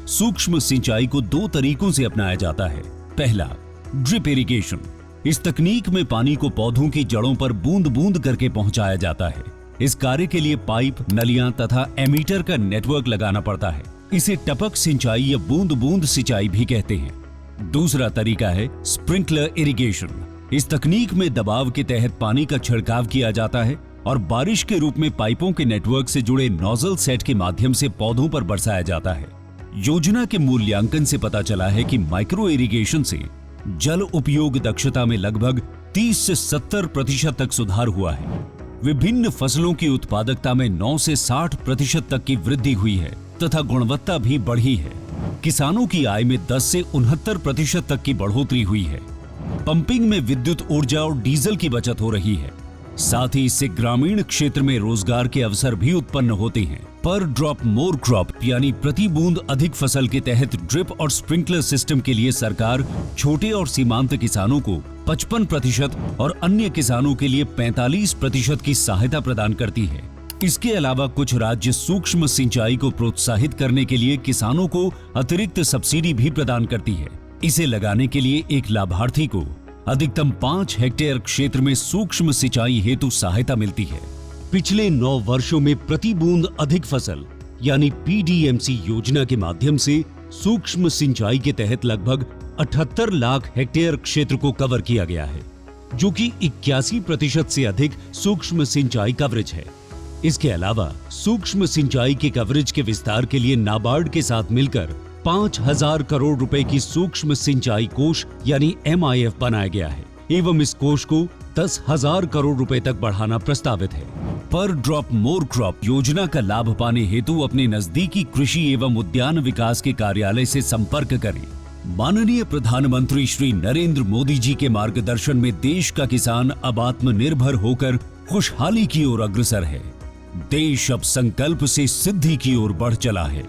सूक्ष्म सिंचाई को दो तरीकों से अपनाया जाता है। पहला ड्रिप इरिगेशन इस तकनीक में पानी को पौधों की जड़ों पर बूंद बूंद करके पहुँचाया जाता है। इस कार्य के लिए पाइप, नलियाँ तथा एमीटर का नेटवर्क लगाना पड़ता है। इसे टपक सिंचाई या बूंद बूंद सिंचाई भी कहते हैं। दूसरा तरीका है स्प्रिंकलर इरिगेशन। इस तकनीक में दबाव के तहत पानी का छिड़काव किया जाता है और बारिश के रूप में पाइपों के नेटवर्क से जुड़े नोजल सेट के माध्यम से पौधों पर बरसाया जाता है। योजना के मूल्यांकन से पता चला है कि माइक्रो इरिगेशन से जल उपयोग दक्षता में लगभग 30 से 70 प्रतिशत तक सुधार हुआ है। विभिन्न फ़सलों की उत्पादकता में 9 से 60 प्रतिशत तक की वृद्धि हुई है, तथा गुणवत्ता भी बढ़ी है। किसानों की आय में 10 से उनहत्तर प्रतिशत तक की बढ़ोतरी हुई है। पंपिंग में विद्युत ऊर्जा और डीजल की बचत हो रही है। साथ ही इससे ग्रामीण क्षेत्र में रोज़गार के अवसर भी उत्पन्न होते हैं। पर ड्रॉप मोर क्रॉप यानी प्रति बूंद अधिक फ़सल के तहत ड्रिप और स्प्रिंकलर सिस्टम के लिए सरकार छोटे और सीमांत किसानों को 55 प्रतिशत और अन्य किसानों के लिए 45 प्रतिशत की सहायता प्रदान करती है। इसके अलावा कुछ राज्य सूक्ष्म सिंचाई को प्रोत्साहित करने के लिए किसानों को अतिरिक्त सब्सिडी भी प्रदान करती है। इसे लगाने के लिए एक लाभार्थी को अधिकतम पाँच हेक्टेयर क्षेत्र में सूक्ष्म सिंचाई हेतु सहायता मिलती है। पिछले नौ वर्षों में प्रति बूंद अधिक फ़सल, यानी पीडीएमसी योजना के माध्यम से सूक्ष्म सिंचाई के तहत लगभग 78 लाख हेक्टेयर क्षेत्र को कवर किया गया है, जो कि इक्यासी प्रतिशत से अधिक सूक्ष्म सिंचाई कवरेज है। इसके अलावा सूक्ष्म सिंचाई के कवरेज के विस्तार के लिए नाबार्ड के साथ मिलकर पाँच हज़ार करोड़ रुपए की सूक्ष्म सिंचाई कोष, यानी एमआईएफ बनाया गया है। एवं इस कोष को दस हज़ार करोड़ रुपए तक बढ़ाना प्रस्तावित है। पर ड्रॉप मोर क्रॉप योजना का लाभ पाने हेतु अपने नजदीकी कृषि एवं उद्यान विकास के कार्यालय से संपर्क करें। माननीय प्रधानमंत्री श्री नरेंद्र मोदी जी के मार्गदर्शन में देश का किसान अब आत्मनिर्भर होकर खुशहाली की ओर अग्रसर है। देश अब संकल्प से सिद्धि की ओर बढ़ चला है।